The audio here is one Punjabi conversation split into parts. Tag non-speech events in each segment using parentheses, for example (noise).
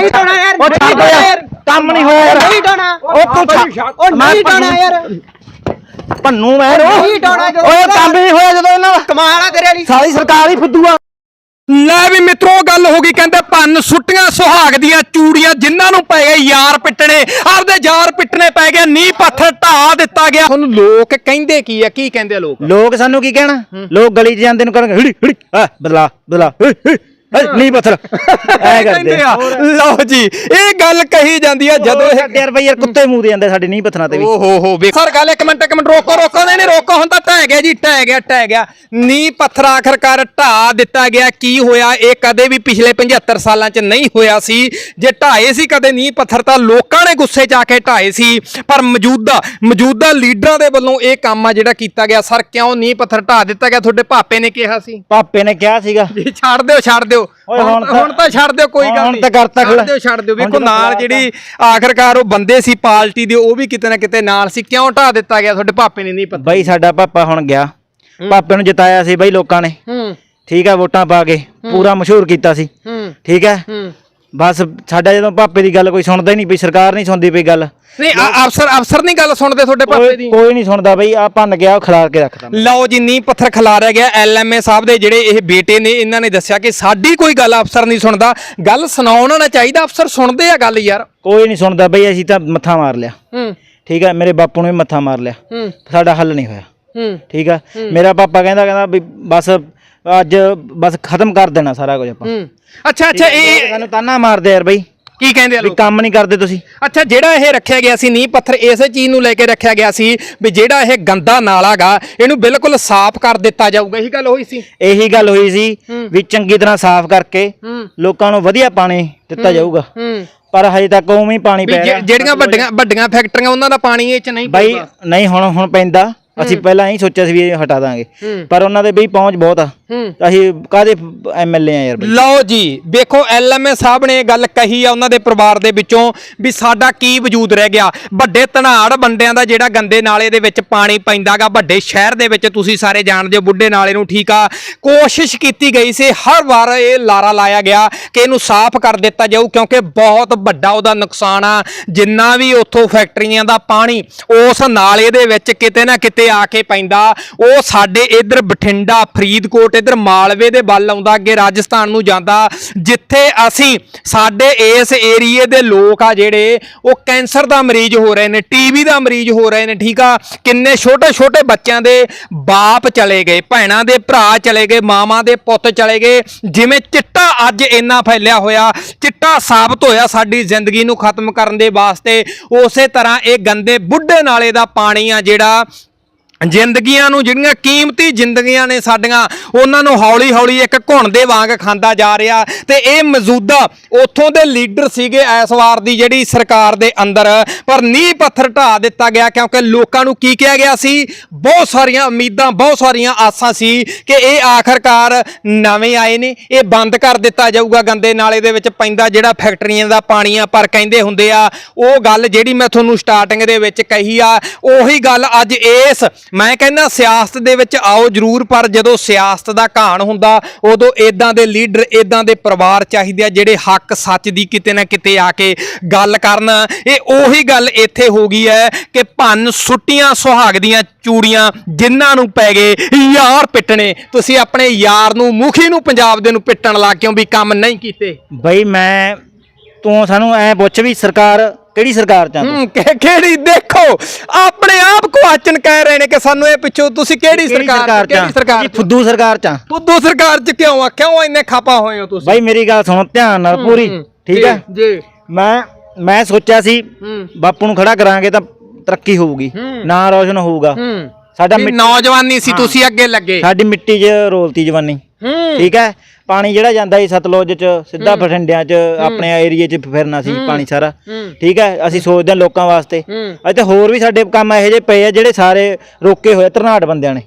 ਨਹੀਂ ਡਾਉਣਾ ਯਾਰ ਉਹ ਛੱਡ ਯਾਰ। ਕੰਮ ਨਹੀਂ ਹੋਇਆ ਯਾਰ। ਨਹੀਂ ਡਾਉਣਾ ਉਹ ਤੂੰ ਛੱਡ ਉਹ ਨਹੀਂ ਡਾਉਣਾ ਯਾਰ। ਪੰਨੂ ਮੈਂ ਨਹੀਂ ਡਾਉਣਾ ਜਦੋਂ ਓਏ ਕੰਮ ਨਹੀਂ ਹੋਇਆ ਜਦੋਂ ਇਹਨਾਂ ਦਾ। ਕਮਾਲ ਆ ਤੇਰੇ ਵਾਲੀ। ਸਾਰੀ ਸਰਕਾਰ ਹੀ ਫੁੱਦੂ ਆ। ਲੈ ਵੀ ਮਿੱਤਰੋ ਗੱਲ ਹੋ ਗਈ ਕਹਿੰਦੇ ਪੰਨ ਸੁੱਟੀਆਂ ਸੁਹਾਗ ਦੀਆਂ ਚੂੜੀਆਂ ਜਿਨ੍ਹਾਂ ਨੂੰ ਪੈ ਗਏ ਯਾਰ ਪਿੱਟਣੇ। ਆਪਦੇ ਯਾਰ ਪਿੱਟਣੇ ਪੈ ਗਏ ਨੀ ਪੱਥਰ ਢਾ ਦਿੱਤਾ ਗਿਆ। ਤੁਹਾਨੂੰ ਲੋਕ ਕਹਿੰਦੇ ਕੀ ਆ? ਕੀ ਕਹਿੰਦੇ ਆ ਲੋਕ? ਲੋਕ ਸਾਨੂੰ ਕੀ ਕਹਿਣਾ? ਲੋਕ ਗਲੀ 'ਚ ਜਾਂਦੇ ਨੂੰ ਕਰਨਗੇ ਹਿੜੀ ਹਿੜੀ ਆ ਬਦਲਾ ਬਦਲਾ ਨਹੀਂ ਪੱਥਰ। ਐ ਕਰਦੇ। ਆ। ਲਓ ਜੀ ਇਹ ਗੱਲ ਕਹੀ ਜਾਂਦੀ ਆ ਜਦੋਂ ਇਹ ਸਾਡੇ ਯਾਰ ਬਈ ਯਾਰ ਕੁੱਤੇ ਮੂੰਹ ਦੇ ਜਾਂਦੇ ਸਾਡੇ ਨਹੀਂ ਪੱਥਰਾਂ ਤੇ ਵੀ। ਓ ਹੋ ਹੋ ਵੇ ਸਰ ਗੱਲ ਇੱਕ ਮਿੰਟ ਇੱਕ ਮਿੰਟ ਰੋਕੋ ਰੋਕੋ। ਨਹੀਂ ਨਹੀਂ ਰੋਕੋ ਹੁਣ ਤਾਂ ਢਹਿ ਗਿਆ ਜੀ ਢਹਿ ਗਿਆ ਢਹਿ ਗਿਆ। ਨੀ ਪੱਥਰ ਆਖਰਕਾਰ ਢਾ ਦਿੱਤਾ ਗਿਆ। ਕੀ ਹੋਇਆ? ਇਹ ਕਦੇ ਵੀ ਪਿਛਲੇ 75 ਸਾਲਾਂ 'ਚ ਨਹੀਂ ਹੋਇਆ ਸੀ। ਜੇ ਢਾਏ ਸੀ ਕਦੇ ਨੀ ਪੱਥਰ ਤਾਂ ਲੋਕਾਂ ਨੇ ਗੁੱਸੇ 'ਚ ਆ ਕੇ ਢਾਏ ਸੀ। ਪਰ ਮੌਜੂਦਾ ਮੌਜੂਦਾ ਲੀਡਰਾਂ ਦੇ ਵੱਲੋਂ ਇਹ ਕੰਮ ਆ ਜਿਹੜਾ ਕੀਤਾ ਗਿਆ। ਸਰ ਕਿਉਂ ਨੀ ਪੱਥਰ ਢਾ ਦਿੱਤਾ ਗਿਆ? ਤੁਹਾਡੇ ਭਾਪੇ ਨੇ ਕਿਹਾ ਸੀ। ਪਾਪੇ ਨੇ ਕਿਹਾ ਸੀਗਾ। ਜੀ ਛੱਡ ਦਿਓ ਛੱਡ ਦਿਓ। ਓਏ ਹੁਣ ਹੁਣ ਤਾਂ- ਹੁਣ ਛੱਡ ਦਿਓ ਕੋਈ ਗੱਲ ਹੁਣ ਨਹੀਂ। ਤਾਂ ਕਰਤਾ ਖੁੱਲ੍ਹਾ। ਦਿਓ ਛੱਡ ਦਿਓ। ਹੁਣ ਵੇਖੋ ਨਾਲ ਜਿਹੜੀ ਆਖਰਕਾਰ ਉਹ ਬੰਦੇ ਸੀ ਪਾਰਟੀ ਦੇ ਉਹ ਵੀ ਕਿਤੇ ਨਾ ਕਿਤੇ ਨਾਲ ਸੀ। ਕਿਉਂ ਢਾ ਦਿੱਤਾ ਗਿਆ? ਤੁਹਾਡੇ ਭਾਪੇ ਨੇ ਨਹੀਂ ਪਤਾ। ਬਈ ਸਾਡਾ ਪਾਪਾ ਹੁਣ ਗਿਆ। ਪਾਪੇ ਨੂੰ ਜਿਤਾਇਆ ਸੀ ਬਈ ਲੋਕਾਂ ਨੇ। ਹੂੰ। ਠੀਕ ਆ ਵੋਟਾਂ ਪਾ ਕੇ। ਪੂਰਾ ਮਸ਼ਹੂਰ ਕੀਤਾ ਸੀ। ਹੂੰ। ਠੀਕ ਹੈ ਹੂੰ। ਬਸ ਸਾਡਾ ਜਦੋਂ ਪਾਪੇ ਦੀ ਗੱਲ ਕੋਈ ਸੁਣਦਾ ਹੀ ਨਹੀਂ ਪਈ ਸਰਕਾਰ ਨਹੀਂ ਸੁਣਦੀ ਪਈ ਗੱਲ। ਨਹੀਂ ਆ- ਅਫਸਰ ਅਫਸਰ ਨਹੀਂ ਗੱਲ ਸੁਣਦੇ ਤੁਹਾਡੇ ਭਾਪੇ ਕੋਈ ਦੀ। ਕੋਈ ਨਹੀਂ ਸੁਣਦਾ ਬਈ ਆ ਭੰਨ ਗਿਆ ਉਹ ਖਿਲਾਰ ਕੇ ਰੱਖਦਾ ਲਓ ਜੀ ਨੀ ਪੱਥਰ ਖਿਲਾਰਿਆ ਗਿਆ ਐਲਐਮਏ ਸਾਹਿਬ ਦੇ ਜਿਹੜੇ ਇਹ ਬੇਟੇ ਨੇ ਇਹਨਾਂ ਨੇ ਦੱਸਿਆ ਕਿ ਸਾਡੀ ਕੋਈ ਗੱਲ ਅਫਸਰ ਨਹੀਂ ਸੁਣਦਾ। ਗੱਲ ਸੁਣਾਉਣਾ ਨਾ ਚਾਹੀਦਾ ਅਫਸਰ ਸੁਣਦੇ ਆ ਗੱਲ ਯਾਰ। ਕੋਈ ਨਹੀਂ ਸੁਣਦਾ ਬਈ ਅਸੀਂ ਤਾਂ ਮੱਥਾ ਮਾਰ ਲਿਆ। ਹੂੰ। ਠੀਕ ਹੈ ਮੇਰੇ ਬਾਪੂ ਨੂੰ ਵੀ ਮੱਥਾ ਮਾਰ ਲਿਆ। ਹੂੰ। ਸਾਡਾ ਹੱਲ ਨਹੀਂ ਹੋਇਆ। ਹੂੰ। ਠੀਕ ਹੈ। ਮੇਰਾ ਪਾਪਾ ਕਹਿੰਦਾ ਕਹਿੰਦਾ ਵੀ ਬਸ ਅੱਜ ਬਸ ਖਤਮ ਕਰ ਦੇਣਾ ਸਾਰਾ ਕੁਝ ਆਪਾਂ। ਹੂੰ। ਅੱਛਾ ਅੱਛਾ ਇਹ ਇਹ- ਸਾਨੂੰ ਤਾਨਾ ਮਾਰਦੇ ਯਾਰ ਬਈ। ਕੀ ਕਹਿੰਦੇ ਆ ਵੀ ਲੋਕ? ਕੰਮ ਨਹੀਂ ਕਰਦੇ ਤੁਸੀਂ। ਅੱਛਾ ਜਿਹੜਾ ਇਹ ਰੱਖਿਆ ਗਿਆ ਸੀ ਨੀਂਹ ਪੱਥਰ ਇਸੇ ਚੀਜ਼ ਨੂੰ ਲੈ ਕੇ ਰੱਖਿਆ ਗਿਆ ਸੀ ਵੀ ਜਿਹੜਾ ਇਹ ਗੰਦਾ ਨਾਲਾਗਾ ਇਹਨੂੰ ਬਿਲਕੁਲ ਸਾਫ਼ ਕਰ ਦਿੱਤਾ ਜਾਊਗਾ। ਇਹੀ ਗੱਲ ਹੋਈ ਸੀ? ਇਹੀ ਗੱਲ ਹੋਈ ਸੀ ਵੀ ਚੰਗੀ ਤਰ੍ਹਾਂ ਸਾਫ਼ ਕਰਕੇ ਹੂੰ। ਲੋਕਾਂ ਨੂੰ ਵਧੀਆ ਪਾਣੀ ਦਿੱਤਾ ਜਾਊਗਾ। ਹੂੰ। ਪਰ ਹਜੇ ਤੱਕ ਉਵੇਂ ਹੀ ਪਾਣੀ ਵੀ ਪੈ ਜੇ- ਰਿਹਾ ਜਿਹੜੀਆਂ ਵੱਡੀਆਂ ਵੱਡੀਆਂ ਫੈਕਟਰੀਆਂ ਉਹਨਾਂ ਦਾ ਪਾਣੀ ਇਹ ਚ ਨਹੀਂ ਬਾਈ ਪਊਗਾ। ਨਹੀਂ ਹੁਣ ਹੁਣ ਪੈਂਦਾ। ਅਸੀਂ ਪਹਿਲਾਂ ਹੀ ਸੋਚਿਆ ਸੀ ਵੀ ਇਹ ਹਟਾ ਦਾਂਗੇ। ਹੂੰ। ਪਰ ਉਹਨਾਂ ਦੇ ਬਈ ਪਹੁੰਚ ਬਹੁਤ ਆ। ਹੂੰ। ਅਸੀਂ ਕਾਦੇ ਐਮਐਲਏ ਆ ਯਾਰ ਬਈ? ਲਓ ਜੀ ਵੇਖੋ ਐਲਐਮਏ ਸਾਹਿਬ ਨੇ ਇਹ ਗੱਲ ਕਹੀ ਆ ਉਹਨਾਂ ਦੇ ਪਰਿਵਾਰ ਦੇ ਵਿੱਚੋਂ ਵੀ ਸਾਡਾ ਕੀ ਵਜੂਦ ਰਹਿ ਗਿਆ। ਵੱਡੇ ਧਨਾੜ ਬੰਡਿਆਂ ਦਾ ਜਿਹੜਾ ਗੰਦੇ ਨਾਲੇ ਦੇ ਵਿੱਚ ਪਾਣੀ ਪੈਂਦਾਗਾ ਵੱਡੇ ਸ਼ਹਿਰ ਦੇ ਵਿੱਚ ਤੁਸੀਂ ਸਾਰੇ ਜਾਣਦੇ ਹੋ ਬੁੱਢੇ ਨਾਲੇ ਨੂੰ ਠੀਕ ਆ। ਕੋਸ਼ਿਸ਼ ਕੀਤੀ ਗਈ ਸੀ ਹਰ ਵਾਰ ਇਹ ਲਾਰਾ ਲਾਇਆ ਗਿਆ ਕਿ ਇਹਨੂੰ ਸਾਫ਼ ਕਰ ਦਿੱਤਾ ਜਾਊ ਕਿਉਂਕਿ ਬਹੁਤ ਵੱਡਾ ਉਹਦਾ ਨੁਕਸਾਨ ਆ। ਜਿੰਨਾ ਵੀ ਉੱਥੋਂ ਫੈਕਟਰੀਆਂ ਦਾ ਪਾਣੀ ਉਸ ਨਾਲੇ ਦੇ ਵਿੱਚ ਕਿਤੇ ਨਾ ਕਿਤੇ ਆ ਕੇ ਪੈਂਦਾ। ਉਹ ਸਾਡੇ ਇਧਰ ਬਠਿੰਡਾ ਫਰੀਦਕੋਟ ਇਧਰ ਮਾਲਵੇ ਦੇ ਵੱਲ ਆਉਂਦਾ, ਅੱਗੇ ਰਾਜਸਥਾਨ ਨੂੰ ਜਾਂਦਾ, ਜਿੱਥੇ ਅਸੀਂ ਸਾਡੇ ਇਸ ਏਰੀਏ ਦੇ ਲੋਕ ਆ ਜਿਹੜੇ, ਉਹ ਕੈਂਸਰ ਦਾ ਮਰੀਜ਼ ਹੋ ਰਹੇ ਨੇ ਟੀਵੀ ਦਾ ਮਰੀਜ਼ ਹੋ ਰਹੇ ਨੇ, ਠੀਕ ਆ? ਕਿੰਨੇ ਛੋਟੇ ਛੋਟੇ ਬੱਚਿਆਂ ਦੇ ਬਾਪ ਚਲੇ ਗਏ, ਭੈਣਾਂ ਦੇ ਭਰਾ ਚਲੇ ਗਏ, ਮਾਵਾਂ ਦੇ ਪੁੱਤ ਚਲੇ ਗਏ, ਜਿਵੇਂ ਚਿੱਟਾ ਅੱਜ ਇੰਨਾ ਫੈਲਿਆ ਹੋਇਆ, ਚਿੱਟਾ ਸਾਬਤ ਹੋਇਆ ਸਾਡੀ ਜ਼ਿੰਦਗੀ ਨੂੰ ਖਤਮ ਕਰਨ ਦੇ ਵਾਸਤੇ, ਉਸੇ ਤਰ੍ਹਾਂ ਇਹ ਗੰਦੇ ਬੁੱਢੇ ਨਾਲੇ ਦਾ ਪਾਣੀ ਆ ਜਿਹੜਾ ਜ਼ਿੰਦਗੀਆਂ ਨੂੰ ਜਿਹੜੀਆਂ ਕੀਮਤੀ ਜ਼ਿੰਦਗੀਆਂ ਨੇ ਸਾਡੀਆਂ, ਉਹਨਾਂ ਨੂੰ ਹੌਲੀ ਹੌਲੀ ਇੱਕ ਘੁਣ ਦੇ ਵਾਂਗ ਖਾਂਦਾ ਜਾ ਰਿਹਾ। ਤੇ ਇਹ ਮੌਜੂਦਾ ਉੱਥੋਂ ਦੇ ਲੀਡਰ ਸੀਗੇ ਇਸ ਵਾਰ ਦੀ ਜਿਹੜੀ ਸਰਕਾਰ ਦੇ ਅੰਦਰ। ਪਰ ਨੀਂਹ ਪੱਥਰ ਢਾ ਦਿੱਤਾ ਗਿਆ ਕਿਉਂਕਿ ਲੋਕਾਂ ਨੂੰ ਕੀ ਕਿਹਾ ਗਿਆ ਸੀ? ਬਹੁਤ ਸਾਰੀਆਂ ਉਮੀਦਾਂ, ਬਹੁਤ ਸਾਰੀਆਂ ਆਸਾਂ ਸੀ ਕਿ ਇਹ ਆਖਰਕਾਰ ਨਵੇਂ ਆਏ ਨੇ। ਇਹ ਬੰਦ ਕਰ ਦਿੱਤਾ ਜਾਊਗਾ, ਗੰਦੇ ਨਾਲੇ ਦੇ ਵਿੱਚ ਪੈਂਦਾ ਜਿਹੜਾ ਫੈਕਟਰੀਆਂ ਦਾ ਪਾਣੀ ਆ ਪਰ ਕਹਿੰਦੇ ਹੁੰਦੇ ਆ। ਉਹ ਗੱਲ ਜਿਹੜੀ ਮੈਂ ਤੁਹਾਨੂੰ ਸਟਾਰਟਿੰਗ ਦੇ ਵਿੱਚ ਕਹੀ ਆ, ਉਹੀ ਗੱਲ ਅੱਜ ਇਸ ਮੈਂ ਕਹਿੰਦਾ ਸਿਆਸਤ ਦੇ ਵਿੱਚ ਆਓ ਜ਼ਰੂਰ, ਪਰ ਜਦੋਂ ਸਿਆਸਤ ਦਾ ਘਾਣ ਹੁੰਦਾ, ਉਦੋਂ ਇਦਾਂ ਦੇ ਲੀਡਰ ਇਦਾਂ ਦੇ ਪਰਿਵਾਰ ਚਾਹੀਦੇ ਆ ਜਿਹੜੇ ਹੱਕ ਸੱਚ ਦੀ ਕਿਤੇ ਨਾ ਕਿਤੇ ਆ ਕੇ ਗੱਲ ਕਰਨ। ਇਹ ਉਹੀ ਗੱਲ ਇੱਥੇ ਹੋ ਗਈ ਹੈ ਕਿ ਭੰਨ ਸੁੱਟੀਆਂ ਸੁਹਾਗ ਦੀਆਂ ਚੂੜੀਆਂ ਜਿਨ੍ਹਾਂ ਨੂੰ ਪੈ ਗਏ ਯਾਰ ਪਿੱਟਣੇ। ਤੁਸੀਂ ਆਪਣੇ ਯਾਰ ਨੂੰ, ਮੁਖੀ ਨੂੰ ਪੰਜਾਬ ਦੇ ਨੂੰ ਪਿੱਟਣ ਲੱਗ ਕਿਉਂ ਵੀ ਕੰਮ ਨਹੀਂ ਕੀਤੇ। ਬਈ ਮੈਂ ਤੂੰ ਸਾਨੂੰ ਐ ਪੁੱਛ ਵੀ ਸਰਕਾਰ ਕਿਹੜੀ ਸਰਕਾਰ ਚ ਤੂੰ? ਹੂੰ ਕਿ- ਕਿਹੜੀ? ਦੇਖੋ ਆਪਣੇ ਆਪ ਕੁਆਚਨ ਕਹਿ ਰਹੇ ਨੇ ਕਿ ਸਾਨੂੰ ਇਹ ਪਿੱਛੋਂ ਤੁਸੀਂ ਕਿਹੜੀ ਸਰਕਾਰ ਚ? ਕਿਹੜੀ ਸਰਕਾਰ ਜੀ, ਫੁੱਦੂ ਸਰਕਾਰ ਚ। ਫੁੱਦੂ ਸਰਕਾਰ ਚ ਕਿਉਂ ਆ ਕਿਉਂ ਇੰਨੇ ਖਾਪਾ ਹੋਏ ਹੋ ਤੁਸੀਂ। ਬਾਈ ਮੇਰੀ ਗੱਲ ਸੁਣੋ ਧਿਆਨ ਨਾਲ ਪੂਰੀ ਹੂੰ, ਠੀਕ ਜੀ, ਹੈ ਜੀ। ਮੈਂ ਮੈਂ ਸੋਚਿਆ ਸੀ ਹੂੰ। ਬਾਪੂ ਨੂੰ ਖੜਾ ਕਰਾਂਗੇ ਤਾਂ ਤਰੱਕੀ ਹੋਊਗੀ ਹੂੰ। ਨਾਂ ਰੋਸ਼ਨ ਹੋਊਗਾ। ਹੂੰ। ਸਾਡਾ ਵੀ ਮਿੱਟੀ- ਨੌਜਵਾਨੀ ਸੀ ਤੁਸੀਂ ਅੱਗੇ ਲੱਗੇ। ਸਾਡੀ ਮਿੱਟੀ 'ਚ ਰੋਲਤੀ ਜਵਾਨੀ। ਹੂੰ। ਠੀਕ ਹੈ? ਪਾਣੀ ਜਿਹੜਾ ਜਾਂਦਾ ਸੀ ਸਤਲੁਜ 'ਚ ਸਿੱਧਾ ਬਠਿੰਡਿਆਂ 'ਚ ਆਪਣੇ ਏਰੀਏ 'ਚ ਫਿਰਨਾ ਸੀ ਪਾਣੀ ਸਾਰਾ। ਠੀਕ ਹੈ? ਅਸੀਂ ਸੋਚਦੇ ਹਾਂ ਲੋਕਾਂ ਵਾਸਤੇ। ਅਤੇ ਹੋਰ ਵੀ ਸਾਡੇ ਕੰਮ ਇਹੋ ਜਿਹੇ ਪਏ ਆ ਜਿਹੜੇ ਸਾਰੇ ਰੋਕੇ ਹੋਏ ਧਰਨਾਟ ਬੰਦਿਆਂ ਨੇ।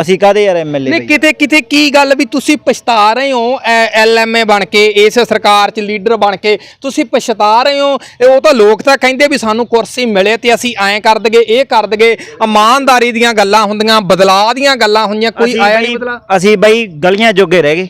ਅਸੀਂ ਕਾਦੇ ਯਾਰ ਐਮਐਲਏ ਨਹੀਂ ਕਿਤੇ ਕਿਤੇ ਕੀ ਗੱਲ ਵੀ ਤੁਸੀਂ ਪਛਤਾ ਰਹੇ ਹੋ ਐਲਐਮਏ ਬਣ ਕੇ ਇਸ ਸਰਕਾਰ 'ਚ ਲੀਡਰ ਬਣ ਕੇ ਤੁਸੀਂ ਪਛਤਾ ਰਹੇ ਹੋ। ਇਹ ਉਹ ਤਾਂ ਲੋਕ ਤਾਂ ਕਹਿੰਦੇ ਵੀ ਸਾਨੂੰ ਕੁਰਸੀ ਮਿਲੇ ਤੇ ਅਸੀਂ ਐਂ ਕਰ ਦਗੇ ਇਹ ਕਰ ਦਗੇ ਇਮਾਨਦਾਰੀ ਦੀਆਂ ਗੱਲਾਂ ਹੁੰਦੀਆਂ ਬਦਲਾਅ ਦੀਆਂ ਗੱਲਾਂ ਹੋਈਆਂ ਕੋਈ ਆਇਆ ਨਹੀਂ ਬਦਲਾ ਅਸੀਂ ਬਈ ਗਲੀਆਂ ਜੋਗੇ ਰਹਿ ਗਏ।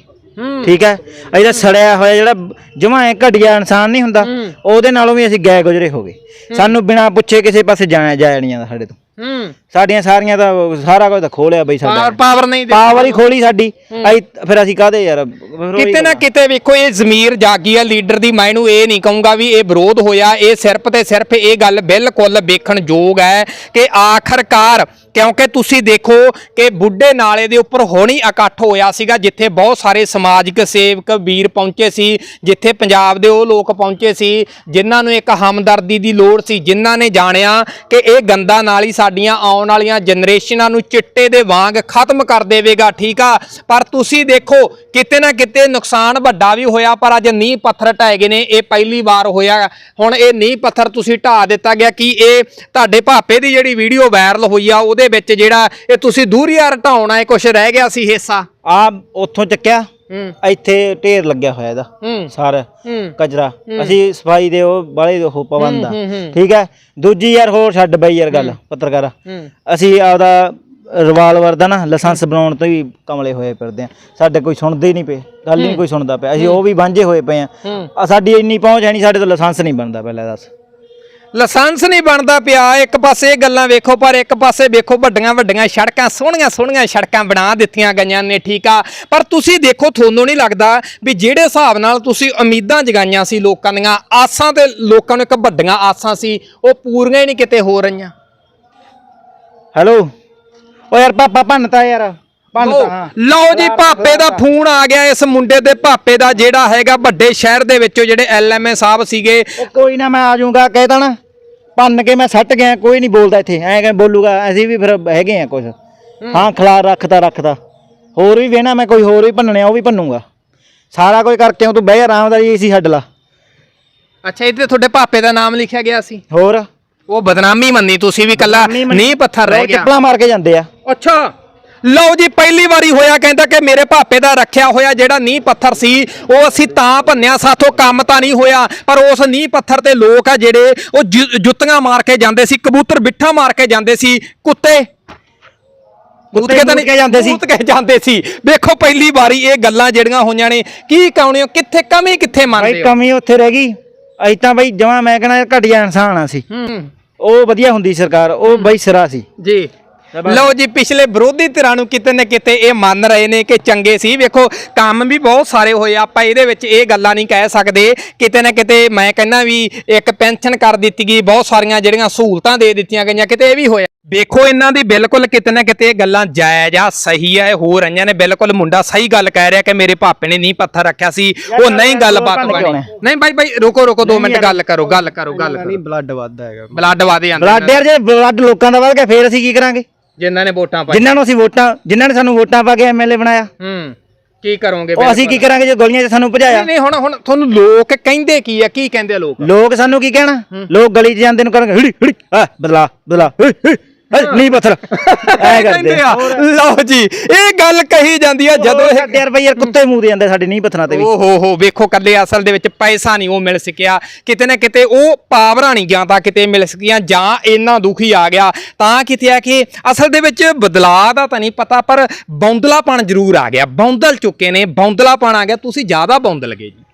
ਠੀਕ ਹੈ? ਤਾਂ ਸੜਿਆ ਹੋਇਆ ਜਿਹੜਾ ਜਮਾਂ ਐ ਘਟਿਆ ਇਨਸਾਨ ਨਹੀਂ ਹੁੰਦਾ ਉਹਦੇ ਨਾਲੋਂ ਵੀ ਅਸੀਂ ਗਏ ਗੁਜਰੇ ਹੋ ਗਏ। ਸਾਨੂੰ ਬਿਨਾਂ ਪੁੱਛੇ ਕਿਸੇ ਪਾਸੇ ਜਾਣਾ ਜਾਇਆ ਨਹੀਂ ਜਾਂਦਾ ਸਾਡੇ ਤੋਂ। ਹੂੰ। ਸਾਡੀਆਂ ਸਾਰੀਆਂ ਤਾਂ ਸਾਰਾ ਕੁਝ ਤਾਂ ਖੋਲਿਆ ਬਈ ਸਾਡਾ। ਪਾਵਰ ਪਾਵਰ ਨਹੀਂ ਦੇ ਪਾਵਰ ਹੀ ਖੋਲੀ ਸਾਡੀ। ਅਸੀਂ ਫਿਰ ਅਸੀਂ ਕਾਹਦੇ ਯਾਰ? ਫਿਰ ਉਹੀ ਕਿਤੇ ਨਾ ਕਿਤੇ ਵੇਖੋ ਇਹ ਜ਼ਮੀਰ ਜਾਗੀ ਆ ਲੀਡਰ ਦੀ ਮੈਂ ਇਹਨੂੰ ਇਹ ਨਹੀਂ ਕਹੂੰਗਾ ਵੀ ਇਹ ਵਿਰੋਧ ਹੋਇਆ ਇਹ ਸਿਰਫ ਤੇ ਸਿਰਫ ਇਹ ਗੱਲ ਬਿਲਕੁਲ ਵੇਖਣ ਯੋਗ ਹੈ ਕਿ ਆਖਰਕਾਰ ਕਿਉਂਕਿ ਤੁਸੀਂ ਦੇਖੋ ਕਿ ਬੁੱਢੇ ਨਾਲੇ ਦੇ ਉੱਪਰ ਹੋਣੀ ਇਕੱਠ ਹੋਇਆ ਸੀਗਾ ਜਿੱਥੇ ਬਹੁਤ ਸਾਰੇ ਸਮਾਜਿਕ ਸੇਵਕ ਵੀਰ ਪਹੁੰਚੇ ਸੀ ਜਿੱਥੇ ਪੰਜਾਬ ਦੇ ਉਹ ਲੋਕ ਪਹੁੰਚੇ ਸੀ ਜਿਨ੍ਹਾਂ ਨੂੰ ਇੱਕ ਹਮਦਰਦੀ ਦੀ ਲੋੜ ਸੀ ਜਿਨ੍ਹਾਂ ਨੇ ਜਾਣਿਆ ਕਿ ਇਹ ਗੰਦਾ ਨਾਲੀ ਸਾਡੀਆਂ ਆਉਣ ਵਾਲੀਆਂ ਜਨਰੇਸ਼ਨਾਂ ਨੂੰ ਚਿੱਟੇ ਦੇ ਵਾਂਗ ਖਤਮ ਕਰ ਦੇਵੇਗਾ, ਠੀਕ ਆ? ਪਰ ਤੁਸੀਂ ਦੇਖੋ, ਕਿਤੇ ਨਾ ਕਿਤੇ ਨੁਕਸਾਨ ਵੱਡਾ ਵੀ ਹੋਇਆ, ਪਰ ਅੱਜ ਨੀਂਹ ਪੱਥਰ ਢਾਏ ਗਏ ਨੇ, ਇਹ ਪਹਿਲੀ ਵਾਰ ਹੋਇਆ। ਹੁਣ ਇਹ ਨੀਂਹ ਪੱਥਰ ਤੁਸੀਂ ਢਾ ਦਿੱਤਾ ਗਿਆ ਕਿ ਇਹ ਤੁਹਾਡੇ ਭਾਪੇ ਦੀ ਜਿਹੜੀ ਵੀਡੀਓ ਵਾਇਰਲ ਹੋਈ ਆ, ਉਹਦੇ ਵਿੱਚ ਜਿਹੜਾ ਇਹ ਤੁਸੀਂ ਦੂਰੀਆ ਹਟਾਉਣਾ ਹੈ ਕੁਝ ਰਹਿ ਗਿਆ ਸੀ ਹਿੱਸਾ? ਆ ਉੱਥੋਂ ਚੱਕਿਆ। ਇੱਥੇ ਢੇਰ ਲੱਗਿਆ ਹੋਇਆ ਇਹਦਾ ਸਾਰਾ ਕਚਰਾ। ਅਸੀਂ ਸਫ਼ਾਈ ਦੇ ਉਹ ਬਾਲੇ ਉਹ ਪਾਬੰਦ ਆ। ਠੀਕ ਹੈ? ਦੂਜੀ ਯਾਰ ਹੋਰ ਛੱਡ ਬਈ ਯਾਰ ਗੱਲ ਪੱਤਰਕਾਰ। ਅਸੀਂ ਆਪਦਾ ਰਿਵਾਲਵਰ ਦਾ ਨਾ ਲਾਇਸੈਂਸ ਬਣਾਉਣ ਤੋਂ ਹੀ ਕਮਲੇ ਹੋਏ ਫਿਰਦੇ ਆ। ਸਾਡੇ ਕੋਈ ਸੁਣਦੇ ਹੀ ਨਹੀਂ ਪਏ ਗੱਲ ਹੀ ਨਹੀਂ ਕੋਈ ਸੁਣਦਾ ਪਿਆ। ਅਸੀਂ ਉਹ ਵੀ ਵਾਂਝੇ ਹੋਏ ਪਏ ਆ। ਸਾਡੀ ਇੰਨੀ ਪਹੁੰਚ ਹੈ ਨਹੀਂ ਸਾਡੇ ਤੋਂ ਲਾਇਸੈਂਸ ਨਹੀਂ ਬਣਦਾ ਪਹਿਲਾਂ ਦੱਸ। ਲਾਇਸੈਂਸ ਨਹੀਂ ਬਣਦਾ ਪਿਆ। ਇੱਕ ਪਾਸੇ ਇਹ ਗੱਲਾਂ ਵੇਖੋ, ਪਰ ਇੱਕ ਪਾਸੇ ਵੇਖੋ, ਵੱਡੀਆਂ ਵੱਡੀਆਂ ਸੜਕਾਂ, ਸੋਹਣੀਆਂ ਸੋਹਣੀਆਂ ਸੜਕਾਂ ਬਣਾ ਦਿੱਤੀਆਂ ਗਈਆਂ ਨੇ, ਠੀਕ ਆ? ਪਰ ਤੁਸੀਂ ਦੇਖੋ, ਤੁਹਾਨੂੰ ਨਹੀਂ ਲੱਗਦਾ ਵੀ ਜਿਹੜੇ ਹਿਸਾਬ ਨਾਲ ਤੁਸੀਂ ਉਮੀਦਾਂ ਜਗਾਈਆਂ ਸੀ ਲੋਕਾਂ ਦੀਆਂ, ਆਸਾਂ ਤੇ ਲੋਕਾਂ ਨੂੰ ਇੱਕ ਵੱਡੀਆਂ ਆਸਾਂ ਸੀ, ਉਹ ਪੂਰੀਆਂ ਹੀ ਨਹੀਂ ਕਿਤੇ ਹੋ ਰਹੀਆਂ। ਹੈਲੋ ਓ ਯਾਰ, ਪਾਪਾ ਭੰਨਤਾ ਯਾਰ। ਲਓ ਜੀ ਭਾਪੇ ਦਾ ਫੋਨ ਆ ਗਿਆ ਇਸ ਮੁੰਡੇ ਦੇ ਭਾਪੇ ਦਾ ਜਿਹੜਾ ਹੈਗਾ ਵੱਡੇ ਸ਼ਹਿਰ ਦੇ ਵਿੱਚੋਂ ਜਿਹੜੇ ਐਲਐਮਏ ਸਾਹਿਬ ਸੀਗੇ। ਕੋਈ ਨਾ ਮੈਂ ਆ ਜਾਊਂਗਾ ਕਹਿ ਨਾ ਭੰਨ ਕੇ ਮੈਂ ਸੱਟ ਗਿਆ ਕੋਈ ਨਹੀਂ ਬੋਲਦਾ ਇੱਥੇ ਐਂ ਕਿ ਬੋਲੂਗਾ ਅਸੀਂ ਵੀ ਫਿਰ ਹੈਗੇ ਆ ਕੁਝ ਹਾਂ। ਖਲਾਰ ਰੱਖਦਾ ਰੱਖਦਾ। ਹੋਰ ਵੀ ਵੇਣਾ ਮੈਂ ਕੋਈ ਹੋਰ ਵੀ ਭੰਨਣਿਆ ਉਹ ਵੀ ਭੰਨੂਗਾ। ਸਾਰਾ ਕੁਝ ਕਰਕੇ ਤੂੰ ਬਹਿ ਆਰਾਮਦਾਰੀ ਸੀ ਛੱਡ ਲਾ। ਅੱਛਾ ਇਹਦੇ ਤੁਹਾਡੇ ਭਾਪੇ ਦਾ ਨਾਮ ਲਿਖਿਆ ਗਿਆ ਸੀ? ਹੋਰ? ਉਹ ਬਦਨਾਮੀ ਮੰਨੀ ਤੁਸੀਂ ਵੀ ਕੱਲਾ ਨੀਂਹ ਪੱਥਰ ਰਹਿ ਗਿਆ। ਚੱਪਲਾਂ ਮਾਰ ਕੇ ਜਾਂਦੇ ਆ। ਅੱਛਾ। ਲਓ ਜੀ ਪਹਿਲੀ ਵਾਰੀ ਹੋਇਆ ਕਹਿੰਦਾ ਕਿ ਮੇਰੇ ਭਾਪੇ ਦਾ ਰੱਖਿਆ ਹੋਇਆ ਜਿਹੜਾ ਨੀਂਹ ਪੱਥਰ ਸੀ ਉਹ ਅਸੀਂ ਤਾਂ ਭੰਨਿਆ ਸਾਥੋਂ ਕੰਮ ਤਾਂ ਨਹੀਂ ਹੋਇਆ ਪਰ ਉਸ ਨੀਂਹ ਪੱਥਰ ਤੇ ਲੋਕ ਆ ਜਿਹੜੇ ਉਹ ਜੁ- ਜੁੱਤੀਆਂ ਮਾਰ ਕੇ ਜਾਂਦੇ ਸੀ ਕਬੂਤਰ ਬਿੱਠਾ ਮਾਰ ਕੇ ਜਾਂਦੇ ਸੀ ਕੁੱਤੇ। ਕੁੱਤੇ ਤਾਂ ਕੇ ਜਾਂਦੇ ਸੀ। ਕੇ ਜਾਂਦੇ ਸੀ। ਵੇਖੋ ਪਹਿਲੀ ਵਾਰੀ ਇਹ ਗੱਲਾਂ ਜਿਹੜੀਆਂ ਹੋਈਆਂ ਨੇ ਕੀ ਕਹਾਉਣੇ ਹੋ ਕਿੱਥੇ ਕਮੀ ਕਿੱਥੇ ਭਾਈ ਮੰਨਦੇ ਹੋ? ਕਮੀ ਉੱਥੇ ਰਹਿ ਗਈ। ਅਸੀਂ ਤਾਂ ਬਈ ਜਮਾ ਮੈਂ ਕਹਿੰਦਾ ਘਟਿਆ ਇਨਸਾਨ ਆ ਸੀ ਹੂੰ। ਉਹ ਵਧੀਆ ਹੁੰਦੀ ਸਰਕਾਰ ਉਹ ਬਈ ਸਿਰਾ ਸੀ। ਜੀ। ਲਓ ਜੀ ਪਿਛਲੇ ਵਿਰੋਧੀ ਧਿਰਾਂ ਨੂੰ ਕਿਤੇ ਨਾ ਕਿਤੇ ਇਹ ਮੰਨ ਰਹੇ ਨੇ ਕਿ ਚੰਗੇ ਸੀ। ਵੇਖੋ ਕੰਮ ਵੀ ਬਹੁਤ ਸਾਰੇ ਹੋਏ ਆਪਾਂ ਇਹਦੇ ਵਿੱਚ ਇਹ ਗੱਲਾਂ ਨਹੀਂ ਕਹਿ ਸਕਦੇ। ਕਿਤੇ ਨਾ ਕਿਤੇ ਮੈਂ ਕਹਿੰਦਾ ਵੀ ਇੱਕ ਪੈਨਸ਼ਨ ਕਰ ਦਿੱਤੀ ਗਈ। ਬਹੁਤ ਸਾਰੀਆਂ ਜਿਹੜੀਆਂ ਸਹੂਲਤਾਂ ਦੇ ਦਿੱਤੀਆਂ ਗਈਆਂ। ਕਿਤੇ ਇਹ ਵੀ ਹੋਇਆ। ਵੇਖੋ ਇਹਨਾਂ ਦੀ ਬਿਲਕੁਲ ਕਿਤੇ ਨਾ ਕਿਤੇ ਇਹ ਗੱਲਾਂ ਜਾਇਜ਼ ਆ ਸਹੀ ਆ ਇਹ ਹੋ ਰਹੀਆਂ ਨੇ। ਬਿਲਕੁਲ ਮੁੰਡਾ ਸਹੀ ਗੱਲ ਕਹਿ ਰਿਹਾ ਕਿ ਮੇਰੇ ਭਾਪੇ ਨੇ ਨਹੀਂ ਪੱਥਰ ਰੱਖਿਆ ਸੀ। ਉਹ ਨਹੀਂ ਗੱਲਬਾਤ ਬਣੀ। ਨਹੀਂ ਬਾਈ ਬਾਈ ਰੁਕੋ ਰੁਕੋ 2 ਮਿੰਟ ਗੱਲ ਕਰੋ ਗੱਲ ਕਰੋ ਗੱਲ ਕਰੋ। ਬਲੱਡ ਵੱਧਦਾ ਹੈਗਾ। ਬਲੱਡ ਵਧ ਜਾਂਦਾ ਬਲੱਡ ਯਾਰ ਜੇ ਬਲੱਡ ਲੋਕਾਂ ਦਾ ਵੱਧ ਗਿਆ ਫੇਰ ਅਸੀਂ ਕੀ ਕਰਾਂਗੇ? ਜਿਨ੍ਹਾਂ ਨੇ ਵੋਟਾਂ ਪਾਈ ਜਿਨ੍ਹਾਂ ਨੂੰ ਅਸੀਂ ਵੋਟਾਂ ਜਿਨ੍ਹਾਂ ਨੇ ਸਾਨੂੰ ਵੋਟਾਂ ਪਾ ਕੇ ਐਮਐਲਏ ਬਣਾਇਆ। ਹੂੰ ਕੀ ਕਰੋਗੇ ਉਹ ਅਸੀਂ ਕੀ ਕਰਾਂਗੇ ਜੇ ਗਲੀਆਂ 'ਚ ਸਾਨੂੰ ਭਜਾਇਆ? ਨਹੀਂ ਹੁਣ ਹੁਣ ਤੁਹਾਨੂੰ ਲੋਕ ਕਹਿੰਦੇ ਕੀ ਆ ਕੀ ਕਹਿੰਦੇ ਆ ਲੋਕ? ਲੋਕ ਸਾਨੂੰ ਕੀ ਕਹਿਣਾ? ਲੋਕ ਗਲੀ 'ਚ ਜਾਂਦੇ ਨੂੰ ਕਰਨਗੇ ਹਿੜੀ ਹਿੜੀ ਆ ਬਦਲਾ ਬਦਲਾ ਹਿ, ਹਿ, ਹਿ, ਨਹੀਂ ਪੱਥਰ। (laughs) ਐ ਕਰਦੇ। ਲਓ ਜੀ ਇਹ ਗੱਲ ਕਹੀ ਜਾਂਦੀ ਆ ਜਦੋਂ ਇਹ ਸਾਡੇ ਯਾਰ ਕੁੱਤੇ ਮੂੰਹ ਦੇ ਜਾਂਦੇ ਸਾਡੇ ਨਹੀਂ ਪੱਥਰਾਂ ਤੇ ਵੀ। ਓ ਹੋ ਹੋ ਵੇਖੋ ਕੱਲੇ ਅਸਲ ਦੇ ਵਿੱਚ ਪੈਸਾ ਨਹੀਂ ਉਹ ਮਿਲ ਸਕਿਆ। ਕਿਤੇ ਨਾ ਕਿਤੇ ਉਹ ਪਾਵਰਾਂ ਨਹੀਂ ਜਾਂ ਤਾਂ ਕਿਤੇ ਮਿਲ ਸਕੀਆਂ ਜਾਂ ਇੰਨਾ ਦੁਖੀ ਆ ਗਿਆ ਤਾਂ ਕਿਤੇ ਆ ਕਿ ਅਸਲ ਦੇ ਵਿੱਚ ਬਦਲਾਅ ਦਾ ਤਾਂ ਨਹੀਂ ਪਤਾ ਪਰ ਬੌਂਦਲਾਪਣ ਜ਼ਰੂਰ ਆ ਗਿਆ। ਬੌਂਦਲ ਚੁੱਕੇ ਨੇ ਬੌਂਦਲਾਪਣ ਆ ਗਿਆ। ਤੁਸੀਂ ਜ਼ਿਆਦਾ ਬੌਂਦਲ ਗਏ ਜੀ।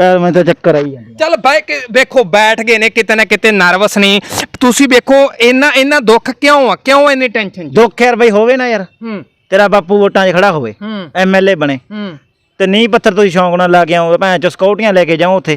ਯਾਰ ਮੈਨੂੰ ਤਾਂ ਚੱਕਰ ਆਈ ਜਾਂਦੀ। ਚੱਲ ਬੈ ਕੇ ਵੇਖੋ ਬੈਠ ਗਏ ਨੇ ਕਿਤੇ ਨਾ ਕਿਤੇ ਨਰਵਸ ਨੇ। ਤੁਸੀਂ ਵੇਖੋ ਇੰਨਾ ਇੰਨਾ ਦੁੱਖ ਕਿਉਂ ਆ? ਕਿਉਂ ਇੰਨੀ ਟੈਨਸ਼ਨ ਜੀ ਦੁੱਖ ਯਾਰ ਬਈ ਹੋਵੇ ਨਾ ਯਾਰ। ਹੂੰ। ਤੇਰਾ ਬਾਪੂ ਵੋਟਾਂ 'ਚ ਖੜਾ ਹੋਵੇ। ਹੂੰ। ਐਮਐਲਏ ਬਣੇ। ਹੂੰ। ਤੇ ਨਹੀਂ ਪੱਥਰ ਤੁਸੀਂ ਸ਼ੌਂਕ ਨਾਲ ਲਾ ਕੇ ਆਓ ਭੈਣ ਚੋ ਸਕੌਟੀਆਂ ਲੈ ਕੇ ਜਾਓ ਉੱਥੇ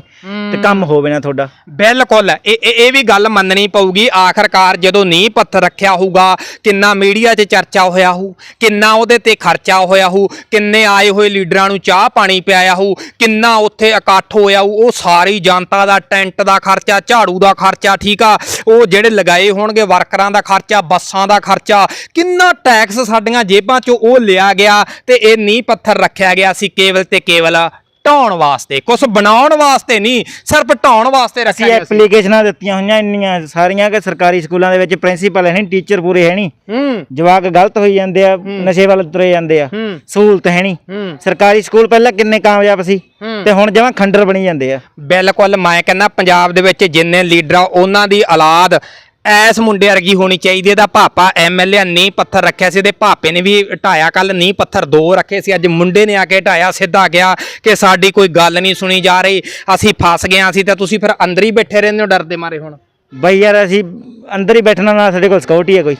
ਤੇ ਕੰਮ ਹੋਵੇ ਨਾ ਤੁਹਾਡਾ। ਬਿਲਕੁਲ ਇਹ ਇਹ ਇਹ ਵੀ ਗੱਲ ਮੰਨਣੀ ਪਊਗੀ ਆਖਰਕਾਰ ਜਦੋਂ ਨੀਂਹ ਪੱਥਰ ਰੱਖਿਆ ਹੋਊਗਾ ਕਿੰਨਾ ਮੀਡੀਆ 'ਚ ਚਰਚਾ ਹੋਇਆ ਹੋਊ ਕਿੰਨਾ ਉਹਦੇ ਤੇ ਖਰਚਾ ਹੋਇਆ ਹੋਊ ਕਿੰਨੇ ਆਏ ਹੋਏ ਲੀਡਰਾਂ ਨੂੰ ਚਾਹ ਪਾਣੀ ਪਿਆਇਆ ਹੋਊ ਕਿੰਨਾ ਉੱਥੇ ਇਕੱਠ ਹੋਇਆ ਹੋਊ ਉਹ ਸਾਰੀ ਜਨਤਾ ਦਾ ਟੈਂਟ ਦਾ ਖਰਚਾ ਝਾੜੂ ਦਾ ਖਰਚਾ ਠੀਕ ਆ ਉਹ ਜਿਹੜੇ ਲਗਾਏ ਹੋਣਗੇ ਵਰਕਰਾਂ ਦਾ ਖਰਚਾ ਬੱਸਾਂ ਦਾ ਖਰਚਾ ਕਿੰਨਾ ਟੈਕਸ ਸਾਡੀਆਂ ਜੇਬਾਂ 'ਚੋਂ ਉਹ ਲਿਆ ਗਿਆ ਤੇ ਇਹ ਨੀਂਹ ਪੱਥਰ ਰੱਖਿਆ ਗਿਆ ਸੀ ਕੇਵਲ ਤੇ ਕੇਵਲ ਢਾਉਣ ਵਾਸਤੇ ਕੁਝ ਬਣਾਉਣ ਵਾਸਤੇ ਨਹੀਂ ਸਿਰਫ ਢਾਉਣ ਵਾਸਤੇ ਰੱਖਿਆ ਅਸੀਂ ਗਿਆ ਸੀ। ਐਪਲੀਕੇਸ਼ਨਾਂ ਦਿੱਤੀਆਂ ਹੋਈਆਂ ਇੰਨੀਆਂ ਸਾਰੀਆਂ ਕਿ ਸਰਕਾਰੀ ਸਕੂਲਾਂ ਦੇ ਵਿੱਚ ਪ੍ਰਿੰਸੀਪਲ ਹੈ ਨਹੀਂ ਟੀਚਰ ਪੂਰੇ ਹੈ ਨਹੀਂ। ਹੂੰ। ਜਵਾਕ ਗਲਤ ਹੋਈ ਜਾਂਦੇ ਆ ਨਸ਼ੇ ਵੱਲ ਤੁਰੇ ਜਾਂਦੇ ਆ। ਹੂੰ। ਸਹੂਲਤ ਹੈ ਨਹੀਂ। ਹੂੰ। ਸਰਕਾਰੀ ਸਕੂਲ ਪਹਿਲਾਂ ਕਿੰਨੇ ਕਾਮਯਾਬ ਸੀ ਹੂੰ। ਤੇ ਹੁਣ ਜਮਾਂ ਖੰਡਰ ਬਣੀ ਜਾਂਦੇ ਆ। ਬਿਲਕੁਲ ਮੈਂ ਕਹਿੰਦਾ ਪੰਜਾਬ ਦੇ ਵਿੱਚ ਜਿੰਨੇ ਲੀਡਰ ਆ ਉਹਨਾਂ ਦੀ ਔਲਾਦ ਐਸ ਮੁੰਡੇ ਵਰਗੀ ਹੋਣੀ ਚਾਹੀਦੀ ਇਹਦਾ ਪਾਪਾ ਐਮਐਲਏ ਨੀ ਪੱਥਰ ਰੱਖਿਆ ਸੀ। ਇਹਦੇ ਪਾਪੇ ਨੇ ਵੀ ਢਾਇਆ ਕੱਲ ਨੀ ਪੱਥਰ ਦੋ ਰੱਖੇ ਸੀ। ਅੱਜ ਮੁੰਡੇ ਨੇ ਆ ਕੇ ਢਾਇਆ ਸਿੱਧਾ ਗਿਆ ਕਿ ਸਾਡੀ ਕੋਈ ਗੱਲ ਨਹੀਂ ਸੁਣੀ ਜਾ ਰਹੀ। ਅਸੀਂ ਫਸ ਗਏ ਅਸੀਂ ਤਾਂ ਤੁਸੀਂ ਫਿਰ ਅੰਦਰ ਹੀ ਬੈਠੇ ਰਹਿੰਦੇ ਹੋ ਡਰਦੇ ਮਾਰੇ ਹੁਣ। ਬਈ ਯਾਰ ਅਸੀਂ ਅੰਦਰ ਹੀ ਬੈਠਣਾ ਨਾਲ ਸਾਡੇ ਕੋਲ ਸਿਕਿਉਰਿਟੀ ਹੈ ਕੋਈ।